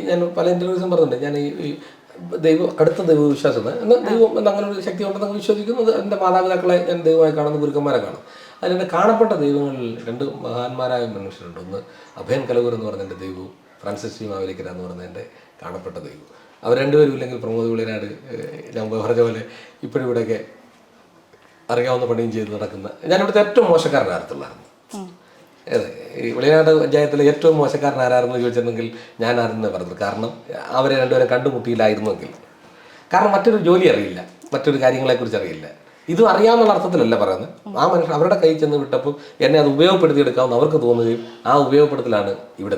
ഞാൻ പല ഇന്റർവ്യൂസും പറഞ്ഞിട്ടുണ്ട്. ഞാൻ ഈ ദൈവം കടുത്ത ദൈവവിശ്വാസം എന്നാൽ ദൈവം എന്ന അങ്ങനെ ഒരു ശക്തി ഉണ്ടെന്ന് വിശ്വസിക്കുന്നത് എന്റെ മാതാപിതാക്കളെ ഞാൻ ദൈവമായി കാണുന്ന ഗുരുക്കന്മാരെ കാണും. അതിലെന്റെ കാണപ്പെട്ട ദൈവങ്ങളിൽ രണ്ട് മഹാന്മാരായ മനുഷ്യരുണ്ട്. ഒന്ന് അഭയൻ കലവൂർ എന്ന് പറഞ്ഞ എന്റെ ദൈവവും ഫ്രാൻസിസ് ജി മാവലിക്കര എന്ന് പറഞ്ഞ എന്റെ കാണപ്പെട്ട ദൈവം അവർ രണ്ടുപേരും ഇല്ലെങ്കിൽ പ്രമോദ് വിളിനാട് ഞാൻ പറഞ്ഞ പോലെ ഇപ്പോഴും ഇവിടെയൊക്കെ അറിയാവുന്ന പണിയും ചെയ്ത് നടക്കുന്ന ഞാനിവിടുത്തെ ഏറ്റവും മോശക്കാരനായിരുന്നു അതെ ഈ വെളിനാട് പഞ്ചായത്തിലെ ഏറ്റവും മോശക്കാരൻ ആരായിരുന്നു ചോദിച്ചിരുന്നെങ്കിൽ ഞാൻ ആരെന്ന് പറഞ്ഞത്. കാരണം അവരെ രണ്ടുപേരും കണ്ടുമുട്ടിയില്ലായിരുന്നുവെങ്കിൽ. കാരണം മറ്റൊരു ജോലി അറിയില്ല. മറ്റൊരു കാര്യങ്ങളെക്കുറിച്ച് അറിയില്ല. ഇതും അറിയാമെന്നുള്ള അർത്ഥത്തിലല്ല പറയുന്നത്. ആ മനുഷ്യർ അവരുടെ കയ്യിൽ ചെന്ന് വിട്ടപ്പോൾ എന്നെ അത് ഉപയോഗപ്പെടുത്തിയെടുക്കാമെന്ന് അവർക്ക് തോന്നുകയും ആ ഉപയോഗപ്പെടുത്തലാണ് ഇവിടെ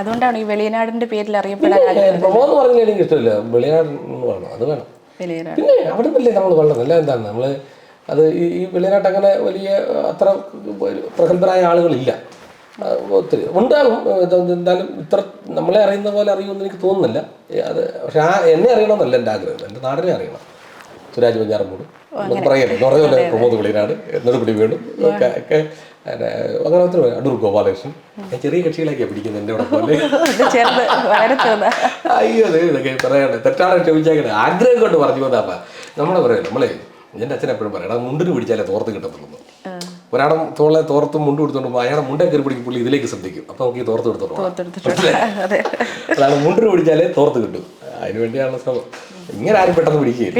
അതുകൊണ്ടാണ് ഈ വെളിയനാടിന്റെ പേരിൽ അറിയപ്പെടാൻ പ്രമോദ് പറഞ്ഞാൽ എനിക്ക് ഇഷ്ടമില്ല എന്ന് വേണം അത് വേണം. പിന്നെ അവിടെ നിന്നല്ലേ നമ്മൾ വെള്ളം? അല്ല എന്താണ്? നമ്മൾ അത് ഈ ഈ വെളിനാട്ട് അങ്ങനെ വലിയ അത്ര പ്രഗത്ഭരായ ആളുകളില്ല. ഒത്തിരി ഉണ്ടാകും. എന്തായാലും ഇത്ര നമ്മളെ അറിയുന്ന പോലെ അറിയുമെന്ന് എനിക്ക് തോന്നുന്നില്ല. അത് പക്ഷെ ആ എന്നെ അറിയണമെന്നല്ല എന്റെ ആഗ്രഹം. എന്റെ നാടിനെ അറിയണം. സുരാജ് പഞ്ചാറമ്മൂട് പറയല്ലേ പോലെ പ്രമോദ് വെളിനാട് നെടുപിടി വീണു. ഒക്കെ അങ്ങനെ ഒത്തിരി. അടൂർ ഗോപാലകൃഷ്ണൻ. ഞാൻ ചെറിയ കക്ഷികളൊക്കെയാണ് പിടിക്കുന്നത് എന്റെ പോലെ. അയ്യോ ഇതൊക്കെ പറയണ്ടേ തെറ്റാണ് ക്ഷമിച്ചേക്കണേ. ആഗ്രഹം കൊണ്ട് പറഞ്ഞു പോതാപ്പ നമ്മളെ പറയാം നമ്മളെ എന്റെ അച്ഛൻ എപ്പോഴും പറയണം "എടാ, മുണ്ടിന് പിടിച്ചാലേ തോർത്ത് കിട്ടത്തുള്ളൂ. ഒരാടെ തോളെ തോർത്ത് മുണ്ട് കൊടുത്തോണ്ട് അയാളെ മുണ്ടേ കയറി പിടിക്കും പുള്ളി ഇതിലേക്ക് ശ്രദ്ധിക്കും. അപ്പൊ നമുക്ക് ഈ തോർത്ത്. അതെ. അതാണ് മുണ്ടിന് പിടിച്ചാലേ തോർത്ത് കിട്ടും. അതിനുവേണ്ടിയാണ് ശ്രമം ഇങ്ങനെ ആരും പെട്ടെന്ന് പിടിക്കുകയില്ല.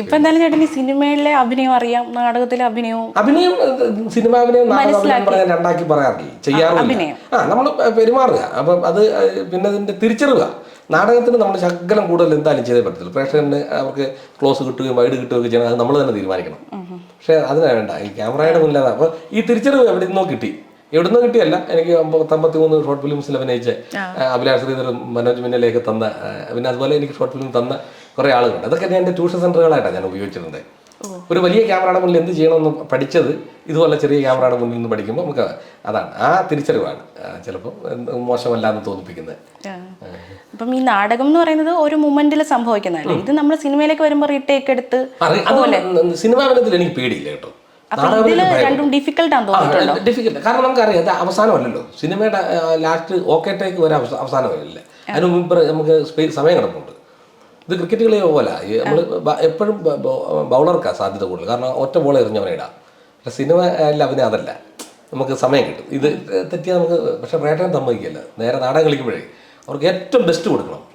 ഇപ്പൊ എന്തായാലും ചേട്ടൻ സിനിമയിലെ അഭിനയം അറിയാം നാടകത്തിലെ അഭിനയവും അഭിനയം സിനിമ അഭിനയം നാടക പറഞ്ഞാൽ രണ്ടാക്കി പറയാറില്ല? ചെയ്യാറില്ല. ആ നമ്മൾ പെരുമാറുക. അപ്പം അത് പിന്നെ അതിന്റെ തിരിച്ചറിവുക. നാടകത്തിന് നമ്മൾ ശകലം കൂടുതൽ എന്തായാലും ചെയ്തേ പറ്റത്തില്ല പ്രേക്ഷകന് അവർക്ക് ക്ലോസ് കിട്ടുകയും വൈഡ് കിട്ടുകയൊക്കെ ചെയ്യണം. അത് നമ്മൾ തന്നെ തീരുമാനിക്കണം. പക്ഷേ അതിനാ വേണ്ട. ഈ ക്യാമറയുടെ മുന്നിലാണ്. അപ്പോൾ ഈ തിരിച്ചറിവ് എവിടെ നിന്നോ കിട്ടി. എവിടെ നിന്നോ കിട്ടിയല്ല. എനിക്ക് പത്തമ്പത്തി മൂന്ന് ഷോർട്ട് ഫിലിംസിൽ അഭിനയിച്ച അഭിലാഷ് ശ്രീധറും മനോജ് മിന്നലേക്ക് തന്ന പിന്നെ അതുപോലെ എനിക്ക് ഷോർട്ട് ഫിലിം തന്ന കുറേ ആളുകളുണ്ട്. അതൊക്കെ ഞാൻ എന്റെ ട്യൂഷൻ സെന്ററുകളായിട്ടാണ് ഞാൻ ഉപയോഗിച്ചിരുന്നത്. ഒരു വലിയ ക്യാമറയുടെ മുന്നിൽ എന്ത് ചെയ്യണമെന്ന് പഠിച്ചത് ഇതുപോലെ ചെറിയ ക്യാമറയുടെ മുന്നിൽ നിന്ന് പഠിക്കുമ്പോൾ നമുക്ക് അതാണ്. ആ തിരിച്ചറിവാണ്. ചിലപ്പോൾ മോശമല്ല എന്ന് തോന്നിപ്പിക്കുന്നത്. അപ്പം ഈ നാടകം എന്ന് പറയുന്നത് ഒരു മൊമെന്റിൽ സംഭവിക്കുന്നതല്ലേ? ഇത് നമ്മൾ സിനിമയിലേക്ക് വരുമ്പോൾ റീടേക്ക് എടുത്ത് സിനിമാ ബന്ധത്തിൽ എനിക്ക് പേടിയില്ല കേട്ടോ. രണ്ടും ഡിഫിക്കൽട്ട് കാരണം നമുക്കറിയാം അത് അവസാനമല്ലല്ലോ. സിനിമയുടെ ലാസ്റ്റ് ഓക്കെ ടേക്ക് അവസ- അവസാനമില്ല അതിന് മുമ്പ് നമുക്ക് സമയം കിടപ്പുണ്ട്. ഇത് ക്രിക്കറ്റ് കളിയോ പോലെ നമ്മൾ എപ്പോഴും ബൗളർക്കാണ് സാധ്യത കൂടുതൽ. കാരണം ഒറ്റ ബോൾ എറിഞ്ഞവനെ ഇടാം. പക്ഷെ സിനിമ അഭിനയം അതല്ല. നമുക്ക് സമയം കിട്ടും. ഇത് തെറ്റിയാൽ നമുക്ക് പക്ഷെ പ്രേട്ടൻ സമ്മതിക്കില്ല. നേരെ നാടകം കളിക്കുമ്പോഴേ അവർക്ക് ഏറ്റവും ബെസ്റ്റ് കൊടുക്കണം.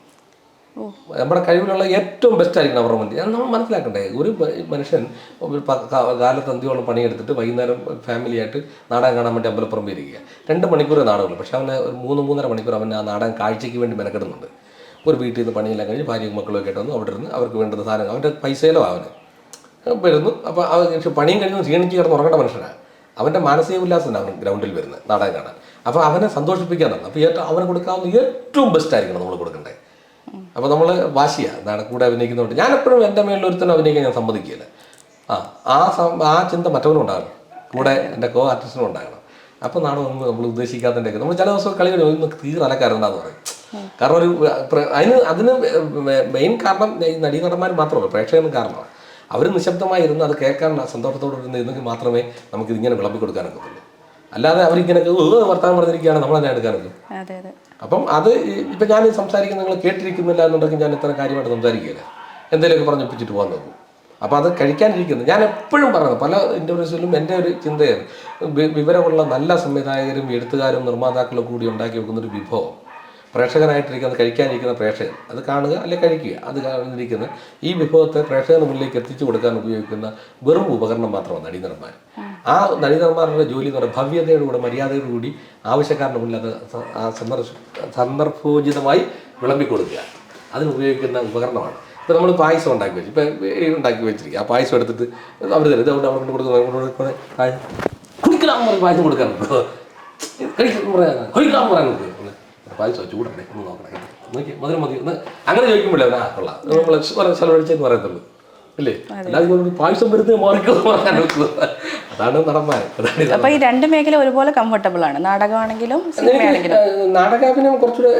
നമ്മുടെ കഴിവിലുള്ള ഏറ്റവും ബെസ്റ്റ് ആയിരിക്കണം അവരുടെ മുന്നിൽ. അത് നമ്മൾ മനസ്സിലാക്കണ്ടേ? ഒരു മനുഷ്യൻ ഒരു പ- കാ- കാലത്ത് അന്ത്യോളം പണിയെടുത്തിട്ട് വൈകുന്നേരം ഫാമിലിയായിട്ട് നാടകം കാണാൻ വേണ്ടി അമ്പലപ്പുറം ഇരിക്കുക. രണ്ട് മണിക്കൂർ നാടകമുള്ളൂ. പക്ഷെ അവന് ഒരു മൂന്ന് മൂന്നര മണിക്കൂർ അവൻ ആ നാടകം കാഴ്ചയ്ക്ക് വേണ്ടി മെനക്കെടുന്നുണ്ട്. ഒരു വീട്ടിൽ നിന്ന് പണിയെല്ലാം കഴിഞ്ഞ് ഭാര്യയും മക്കളും ഒക്കെ വന്നു. അവിടെ ഇരുന്ന് അവർക്ക് വേണ്ടുന്ന സാധനം അവന്റെ പൈസയിലോ അവന്. വരുന്നു. അപ്പോൾ അവൻ പണിയും കഴിഞ്ഞ് ക്ഷീണിച്ച് കിടന്ന് ഉറങ്ങേണ്ട മനുഷ്യനാണ്. അവന്റെ മാനസിക ഉല്ലാസമാണ് അവൻ ഗ്രൗണ്ടിൽ വരുന്നത് നാടകം കാണാൻ. അപ്പോൾ അവനെ സന്തോഷിപ്പിക്കാനാണ് അപ്പോൾ ഏറ്റവും അവന് കൊടുക്കാവുന്ന ഏറ്റവും ബെസ്റ്റ് ആയിരിക്കണം നമ്മൾ കൊടുക്കേണ്ടത്. അപ്പോൾ നമ്മൾ വാശിയാണ് എന്താണ് കൂടെ അഭിനയിക്കുന്നതുകൊണ്ട് ഞാൻ എപ്പോഴും എന്റെ മേളിൽ അഭിനയിക്കാൻ ഞാൻ സമ്മതിക്കില്ല ആ ആ ആ ചിന്ത മറ്റവനും ഉണ്ടാകണം. കൂടെ എന്റെ കോ ആർട്ടിസ്റ്റിനും ഉണ്ടാകണം. അപ്പോൾ നാടകം ഒന്നും നമ്മൾ ഉദ്ദേശിക്കാത്തതിന്റെ നമ്മൾ ചില ദിവസം കളി കഴിഞ്ഞു തീരെ അലക്കാറുണ്ടാന്ന് പറയും. കാരണം ഒരു അതിന് അതിന് മെയിൻ കാരണം ഈ നടീനടന്മാർ മാത്രമല്ല പ്രേക്ഷകനും കാരണമാണ്. അവർ നിശബ്ദമായി ഇരുന്ന് അത് കേൾക്കാൻ സന്തോഷത്തോടെ ഇരുന്ന് ഇരുന്നെങ്കിൽ മാത്രമേ നമുക്ക് ഇതിങ്ങനെ വിളമ്പി കൊടുക്കാനൊക്കെ അല്ലാതെ അവരിങ്ങനെ വർത്താനം പറഞ്ഞിരിക്കുകയാണ് നമ്മൾ തന്നെ എടുക്കാനൊക്കെ അപ്പം അത് ഇപ്പം ഞാൻ സംസാരിക്കുന്ന നിങ്ങൾ കേട്ടിരിക്കുന്നില്ല എന്നുണ്ടെങ്കിൽ ഞാൻ ഇത്ര കാര്യമായിട്ട് സംസാരിക്കുകയില്ല. എന്തെങ്കിലുമൊക്കെ പറഞ്ഞൊപ്പിച്ചിട്ട് പോകാൻ നോക്കും. അപ്പം അത് കഴിക്കാനിരിക്കുന്നത് ഞാൻ എപ്പോഴും പറയുന്നത് പല ഇന്റർവ്യൂസിലും എന്റെ ഒരു ചിന്തയാണ് വിവരമുള്ള നല്ല സംവിധായകരും എഴുത്തുകാരും നിർമ്മാതാക്കളും കൂടി ഉണ്ടാക്കി വെക്കുന്നൊരു വിഭവം. പ്രേക്ഷകനായിട്ടിരിക്കുന്ന കഴിക്കാനിരിക്കുന്ന പ്രേക്ഷകൻ അത് കാണുക അല്ലെ കഴിക്കുക അത് കാണുന്നിരിക്കുന്ന ഈ വിഭവത്തെ പ്രേക്ഷകന് മുന്നിലേക്ക് എത്തിച്ചു കൊടുക്കാൻ ഉപയോഗിക്കുന്ന വെറും ഉപകരണം മാത്രമാണ് നടീനടന്മാർ ആ നടീനടന്മാരുടെ ജോലി എന്ന് പറയുന്നത് ഭവ്യതയോട് കൂടെ മര്യാദയോട് കൂടി ആവശ്യക്കാരന് മുന്നിൽ അത് സന്ദർഭോചിതമായി വിളമ്പിക്കൊടുക്കുക. അതിനുപയോഗിക്കുന്ന ഉപകരണമാണ്. ഇപ്പോൾ നമ്മൾ പായസം ഉണ്ടാക്കി വെച്ചു. ഇപ്പം ഉണ്ടാക്കി വെച്ചിരിക്കുക. ആ പായസം എടുത്തിട്ട് അവർ തരും. ഇതുകൊണ്ട് അവിടെ കൊണ്ട് കൊടുക്കുന്നത് കുടിക്കണം പായസം. കൊടുക്കാൻ. കഴിക്കാൻ പറയാൻ കഴിക്കാൻ പറയാൻ. പായസോ ചൂടണ്ടേ ഒന്ന് നോക്കണേ. നോക്കി മധുരം മതി. ഒന്ന് അങ്ങനെ ചോദിക്കുമ്പോഴേ ആ കൊള്ളാം. നമ്മൾ ചെലവഴിച്ചെന്ന് പറയത്തുള്ളൂ. ഇല്ലേ? അല്ലാതെ പായസം വരുന്നത് മാറിക്കോ അതാണ് നടന്മാർ അതാണ് അപ്പൊ ഈ രണ്ട് മേഖല ഒരുപോലെ കംഫർട്ടബിൾ ആണ്. നാടകമാണെങ്കിലും നാടകാഭിനയം കുറച്ചുകൂടെ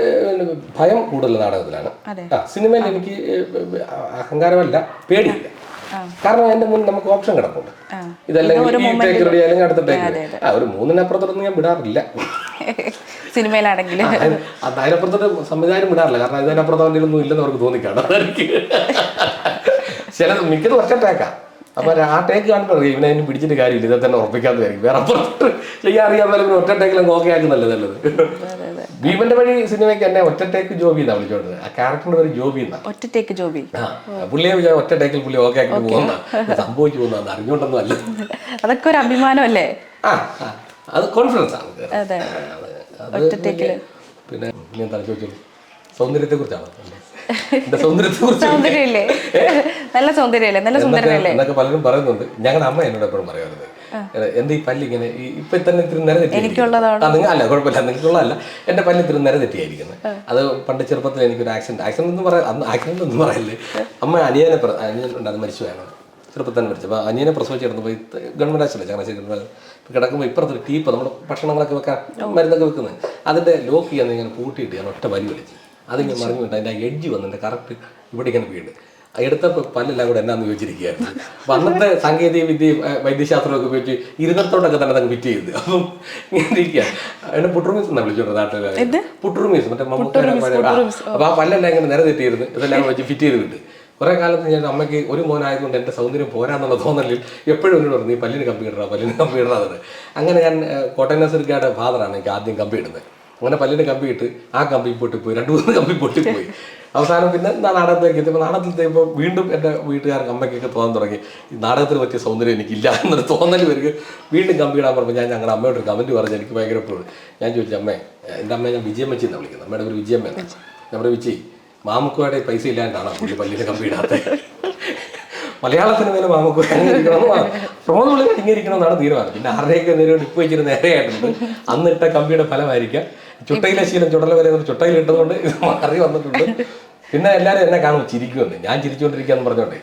ഭയം കൂടുതൽ നാടകത്തിലാണ്. സിനിമയിൽ എനിക്ക് അഹങ്കാരമല്ല പേടിയില്ല. കാരണം അതിന്റെ മുൻ നമുക്ക് ഓപ്ഷൻ കിടപ്പുണ്ട്. ഇതല്ലെങ്കിൽ ഈ ടേക്ക് റെഡി അല്ലെങ്കിൽ അടുത്ത ടേക്ക് ആ ഒരു മൂന്നിനപ്പുറത്തോടൊന്നും ഞാൻ വിടാറില്ല. അത് അതിനപ്പുറത്തോട്ട് സംവിധാനം വിടാറില്ല കാരണം അതിനപ്പുറത്ത് അവന്റെ ഒന്നും ഇല്ലെന്ന് അവർക്ക് തോന്നിക്കാണ് ചില മിക്കത് ഒറ്റ ടേക്കാ അപ്പൊ ആ ടേക്ക് കാണുമ്പോൾ ഇവനെ അതിന് പിടിച്ചിട്ട് കാര്യമില്ല. ഇതെ തന്നെ ഉറപ്പിക്കാന്ന് കാര്യം വേറെ അപ്പുറത്ത് ചെയ്യാൻ അറിയാൻ പോലും ഒറ്റ ടേക്കിലും ഓക്കെ ആക്കുന്നല്ലേ നല്ലത്. ഭീമന്റെ വഴി സിനിമയ്ക്ക് എന്നെ ഒറ്റ ടേക്ക് ജോബി എന്നാ വിളിച്ചോണ്ടത്. ആ ക്യാരക്ടറിന്റെ ഒരു ജോബി എന്നാ. ഒറ്റ ടേക്ക് ജോബി. പുള്ളിയെ ഒറ്റ ടേക്കിൽ പുള്ളി ഓക്കെ ആക്കി പോകുന്ന സംഭവിച്ചു പോകുന്ന അറിഞ്ഞോണ്ടൊന്നും അല്ല. അതൊക്കെ ഒരു അഭിമാനമല്ലേ? അല്ലേ ആ, അത് കോൺഫിഡൻസ് ആണ്. പിന്നെ ഞാൻ തല ചോദിച്ചോളൂ സൗന്ദര്യത്തെ കുറിച്ചാണ് സൗന്ദര്യമില്ലേ? നല്ല നല്ല എന്നൊക്കെ പലരും പറയുന്നുണ്ട്. ഞങ്ങളുടെ അമ്മ എന്നോട് എപ്പോഴും പറയാറുണ്ട്. എന്റെ ഈ പല്ല് ഇങ്ങനെ ഇപ്പൊ തന്നെ ഇത്തിരി നിര തെറ്റി അല്ല കുഴപ്പമില്ല. നിങ്ങൾക്കുള്ളതല്ല. എന്റെ പല്ല് ഇത്തിരി നിര തെറ്റിയായിരിക്കുന്നത് അത് പണ്ട് ചെറുപ്പത്തിൽ എനിക്കൊരു ആക്സിഡന്റ് ആക്സിഡന്റ് എന്ന് പറയാം അന്ന് ആക്സിഡന്റ് ഒന്നും പറയല്ലേ? അമ്മ അനിയനെ അനിയൻ ഉണ്ടായിരുന്നു മരിച്ചു വേണം ചെറുപ്പത്തിൽ തന്നെ മരിച്ചു. അപ്പൊ അനിയനെ പ്രസവിച്ചിരുന്നു. പോയി ഗവൺമെന്റ് ആശുപത്രി ചങ്ങനാശ്ശേരി ഗവൺമെന്റ് കിടക്കുമ്പോൾ ഇപ്പുറത്തൊരു ടീപ്പ് നമ്മുടെ ഭക്ഷണങ്ങളൊക്കെ വെക്കാൻ മരുന്നൊക്കെ വെക്കുന്നത്. അതിന്റെ ലോക്ക് ചെയ്യാൻ ഇങ്ങനെ പൂട്ടിയിട്ട് ഞാൻ ഒറ്റ വരി വലിച്ചു. അതിങ്ങനെ മറിഞ്ഞു വിട്ട് അതിന്റെ എഡ്ജ് വന്ന് എന്റെ കറക്റ്റ് ഇവിടെ ഇങ്ങനെ വീണ്. എടുത്തപ്പോൾ പല്ലെല്ലാം കൂടെ എന്നാന്ന് ചോദിച്ചിരിക്കുകയായിരുന്നു. അപ്പം അന്നത്തെ സാങ്കേതിക വിദ്യയും വൈദ്യശാസ്ത്രമൊക്കെ ഉപയോഗിച്ച് ഇരുന്നത്തോടൊക്കെ തന്നെ അതങ്ങ് ഫിറ്റ് ചെയ്ത്. അപ്പം ഇങ്ങനെ ഇരിക്കുക എന്നെ പുട്ടുറുമീസ് എന്നാണ് വിളിച്ചോട്ടെ നാട്ടിലെ പുട്ടുറുമീസ്. മറ്റേ ആ, അപ്പൊ ആ പല്ലെല്ലാം ഇങ്ങനെ നിര തെറ്റിയിരുന്നു ഇതെല്ലാം വെച്ച് ഫിറ്റ് ചെയ്ത് വിട്ട്. കുറെ കാലത്ത് ഞാൻ അമ്മയ്ക്ക് ഒരു മോനായതുകൊണ്ട് എന്റെ സൗന്ദര്യം പോരാന്നുള്ള തോന്നലിൽ എപ്പോഴും എന്നോട് പറഞ്ഞു "നീ പല്ലിന് കമ്പി ഇടറാ പല്ലിന് കമ്പി ഇടറാ അങ്ങനെ ഞാൻ കോട്ടയം നസർക്കാരുടെ ഫാദറാണ് എനിക്ക് ആദ്യം കമ്പി ഇടുന്നത്. അങ്ങനെ പല്ലിന് കമ്പി ഇട്ട് ആ കമ്പി പൊട്ടിപ്പോയി രണ്ട് മൂന്ന് കമ്പി പൊട്ടിപ്പോയി അവസാനം പിന്നെ നാടകത്തിലേക്ക് എത്തിയപ്പോൾ നാടകത്തിലെത്തിയപ്പോൾ വീണ്ടും എന്റെ വീട്ടുകാർക്ക് അമ്മയ്ക്കൊക്കെ തോന്നാൻ തുടങ്ങി. നാടകത്തിന് പറ്റിയ സൗന്ദര്യം എനിക്കില്ല എന്നൊരു തോന്നൽ വരിക. വീണ്ടും കമ്പി ഇടാൻ പറഞ്ഞപ്പോൾ ഞാൻ ഞങ്ങളുടെ അമ്മയോട് കമന്റ് പറഞ്ഞു എനിക്ക് ഭയങ്കര ഞാൻ ചോദിച്ചു അമ്മേ എന്റെ അമ്മയെ ഞാൻ വിജയം എന്നാണ് വിളിക്കുന്നത്? അമ്മയുടെ ഒരു വിജയം എന്നാണ് നമ്മുടെ വിജയ് മാമുക്കോയുടെ പൈസ ഇല്ലാണ്ടാണ് പുള്ളി പല്ലിന് കമ്പി ഇടാത്തത് മലയാള സിനിമയിൽ മാമുക്കോ അംഗീകരിക്കണം പ്രമോദ് അംഗീകരിക്കണമെന്നാണ് തീരുമാനം. പിന്നെ ആരുടെയൊക്കെ നേരെ ഇപ്പ് വെച്ചിട്ട് നേരെയായിട്ടുണ്ട് അന്നിട്ട കമ്പിയുടെ ഫലമായിരിക്കാം. ചുട്ടയിലെ ശീലം ചുടല വരെ ചുട്ടയിൽ ഇട്ടതുകൊണ്ട് ഇത് മാറി വന്നിട്ടുണ്ട്. പിന്നെ എല്ലാവരും എന്നെ കാണും ചിരിക്കുമെന്ന് ഞാൻ ചിരിച്ചുകൊണ്ടിരിക്കാന്ന് പറഞ്ഞോണ്ടേ.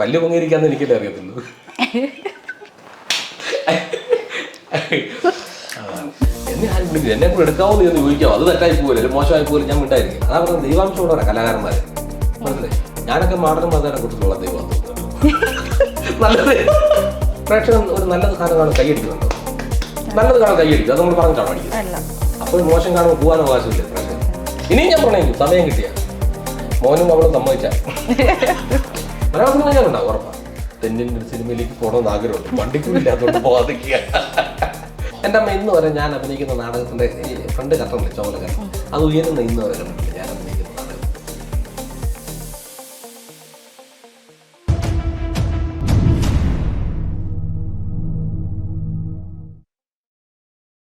പല്ല് പൊങ്ങിയിരിക്കാന്ന് എനിക്കല്ലേ അറിയത്തുള്ളൂ. എന്നെ ആരും വിളിക്കില്ല എന്നെ കൂടെ എടുക്കാവോ എന്ന് ചോദിക്കാമോ അത് തെറ്റായി പോകില്ല മോശമായി പോലും ഞാൻ വിട്ടായിരിക്കും അതാ പറഞ്ഞത് ദൈവാംശമുള്ളവരാ കലാകാരന്മാർ മനസ്സിലായി? ഞാനൊക്കെ മാടനും മതേനെ കുറിച്ചുള്ള ദൈവം. നല്ലത്. പ്രേക്ഷകൻ ഒരു നല്ലത് സാധനം കാണും കൈയടിക്കുന്നുണ്ടോ. നല്ലത് കാണാൻ കൈയടിക്കും അത് നമ്മൾ പറഞ്ഞിട്ടാണ് പഠിക്കുന്നത് അപ്പോൾ മോശം കാണുമ്പോൾ പോകാൻ അവകാശമില്ല പ്രേക്ഷകൻ. ഇനിയും ഞാൻ പ്രണയിക്കും സമയം കിട്ടിയ. മോനും അവളും സമ്മതിച്ച. മലയാള സിനിമ ഞാൻ ഉണ്ടാവും ഉറപ്പാണ് തെന്നിന്റെ ഒരു സിനിമയിലേക്ക് പോകണമെന്ന് ആഗ്രഹമുണ്ട്. വണ്ടിക്കും ഇല്ലാത്തതുകൊണ്ട് പോകാതിരിക്കുക. എന്റെ അമ്മ ഇന്ന് വരെ ഞാൻ അഭിനയിക്കുന്ന നാടകത്തിന്റെ ഈ ഫ്രണ്ട് കട്ടറില്ല ചോല അത് ഉയരുന്ന ഇന്ന് വരെ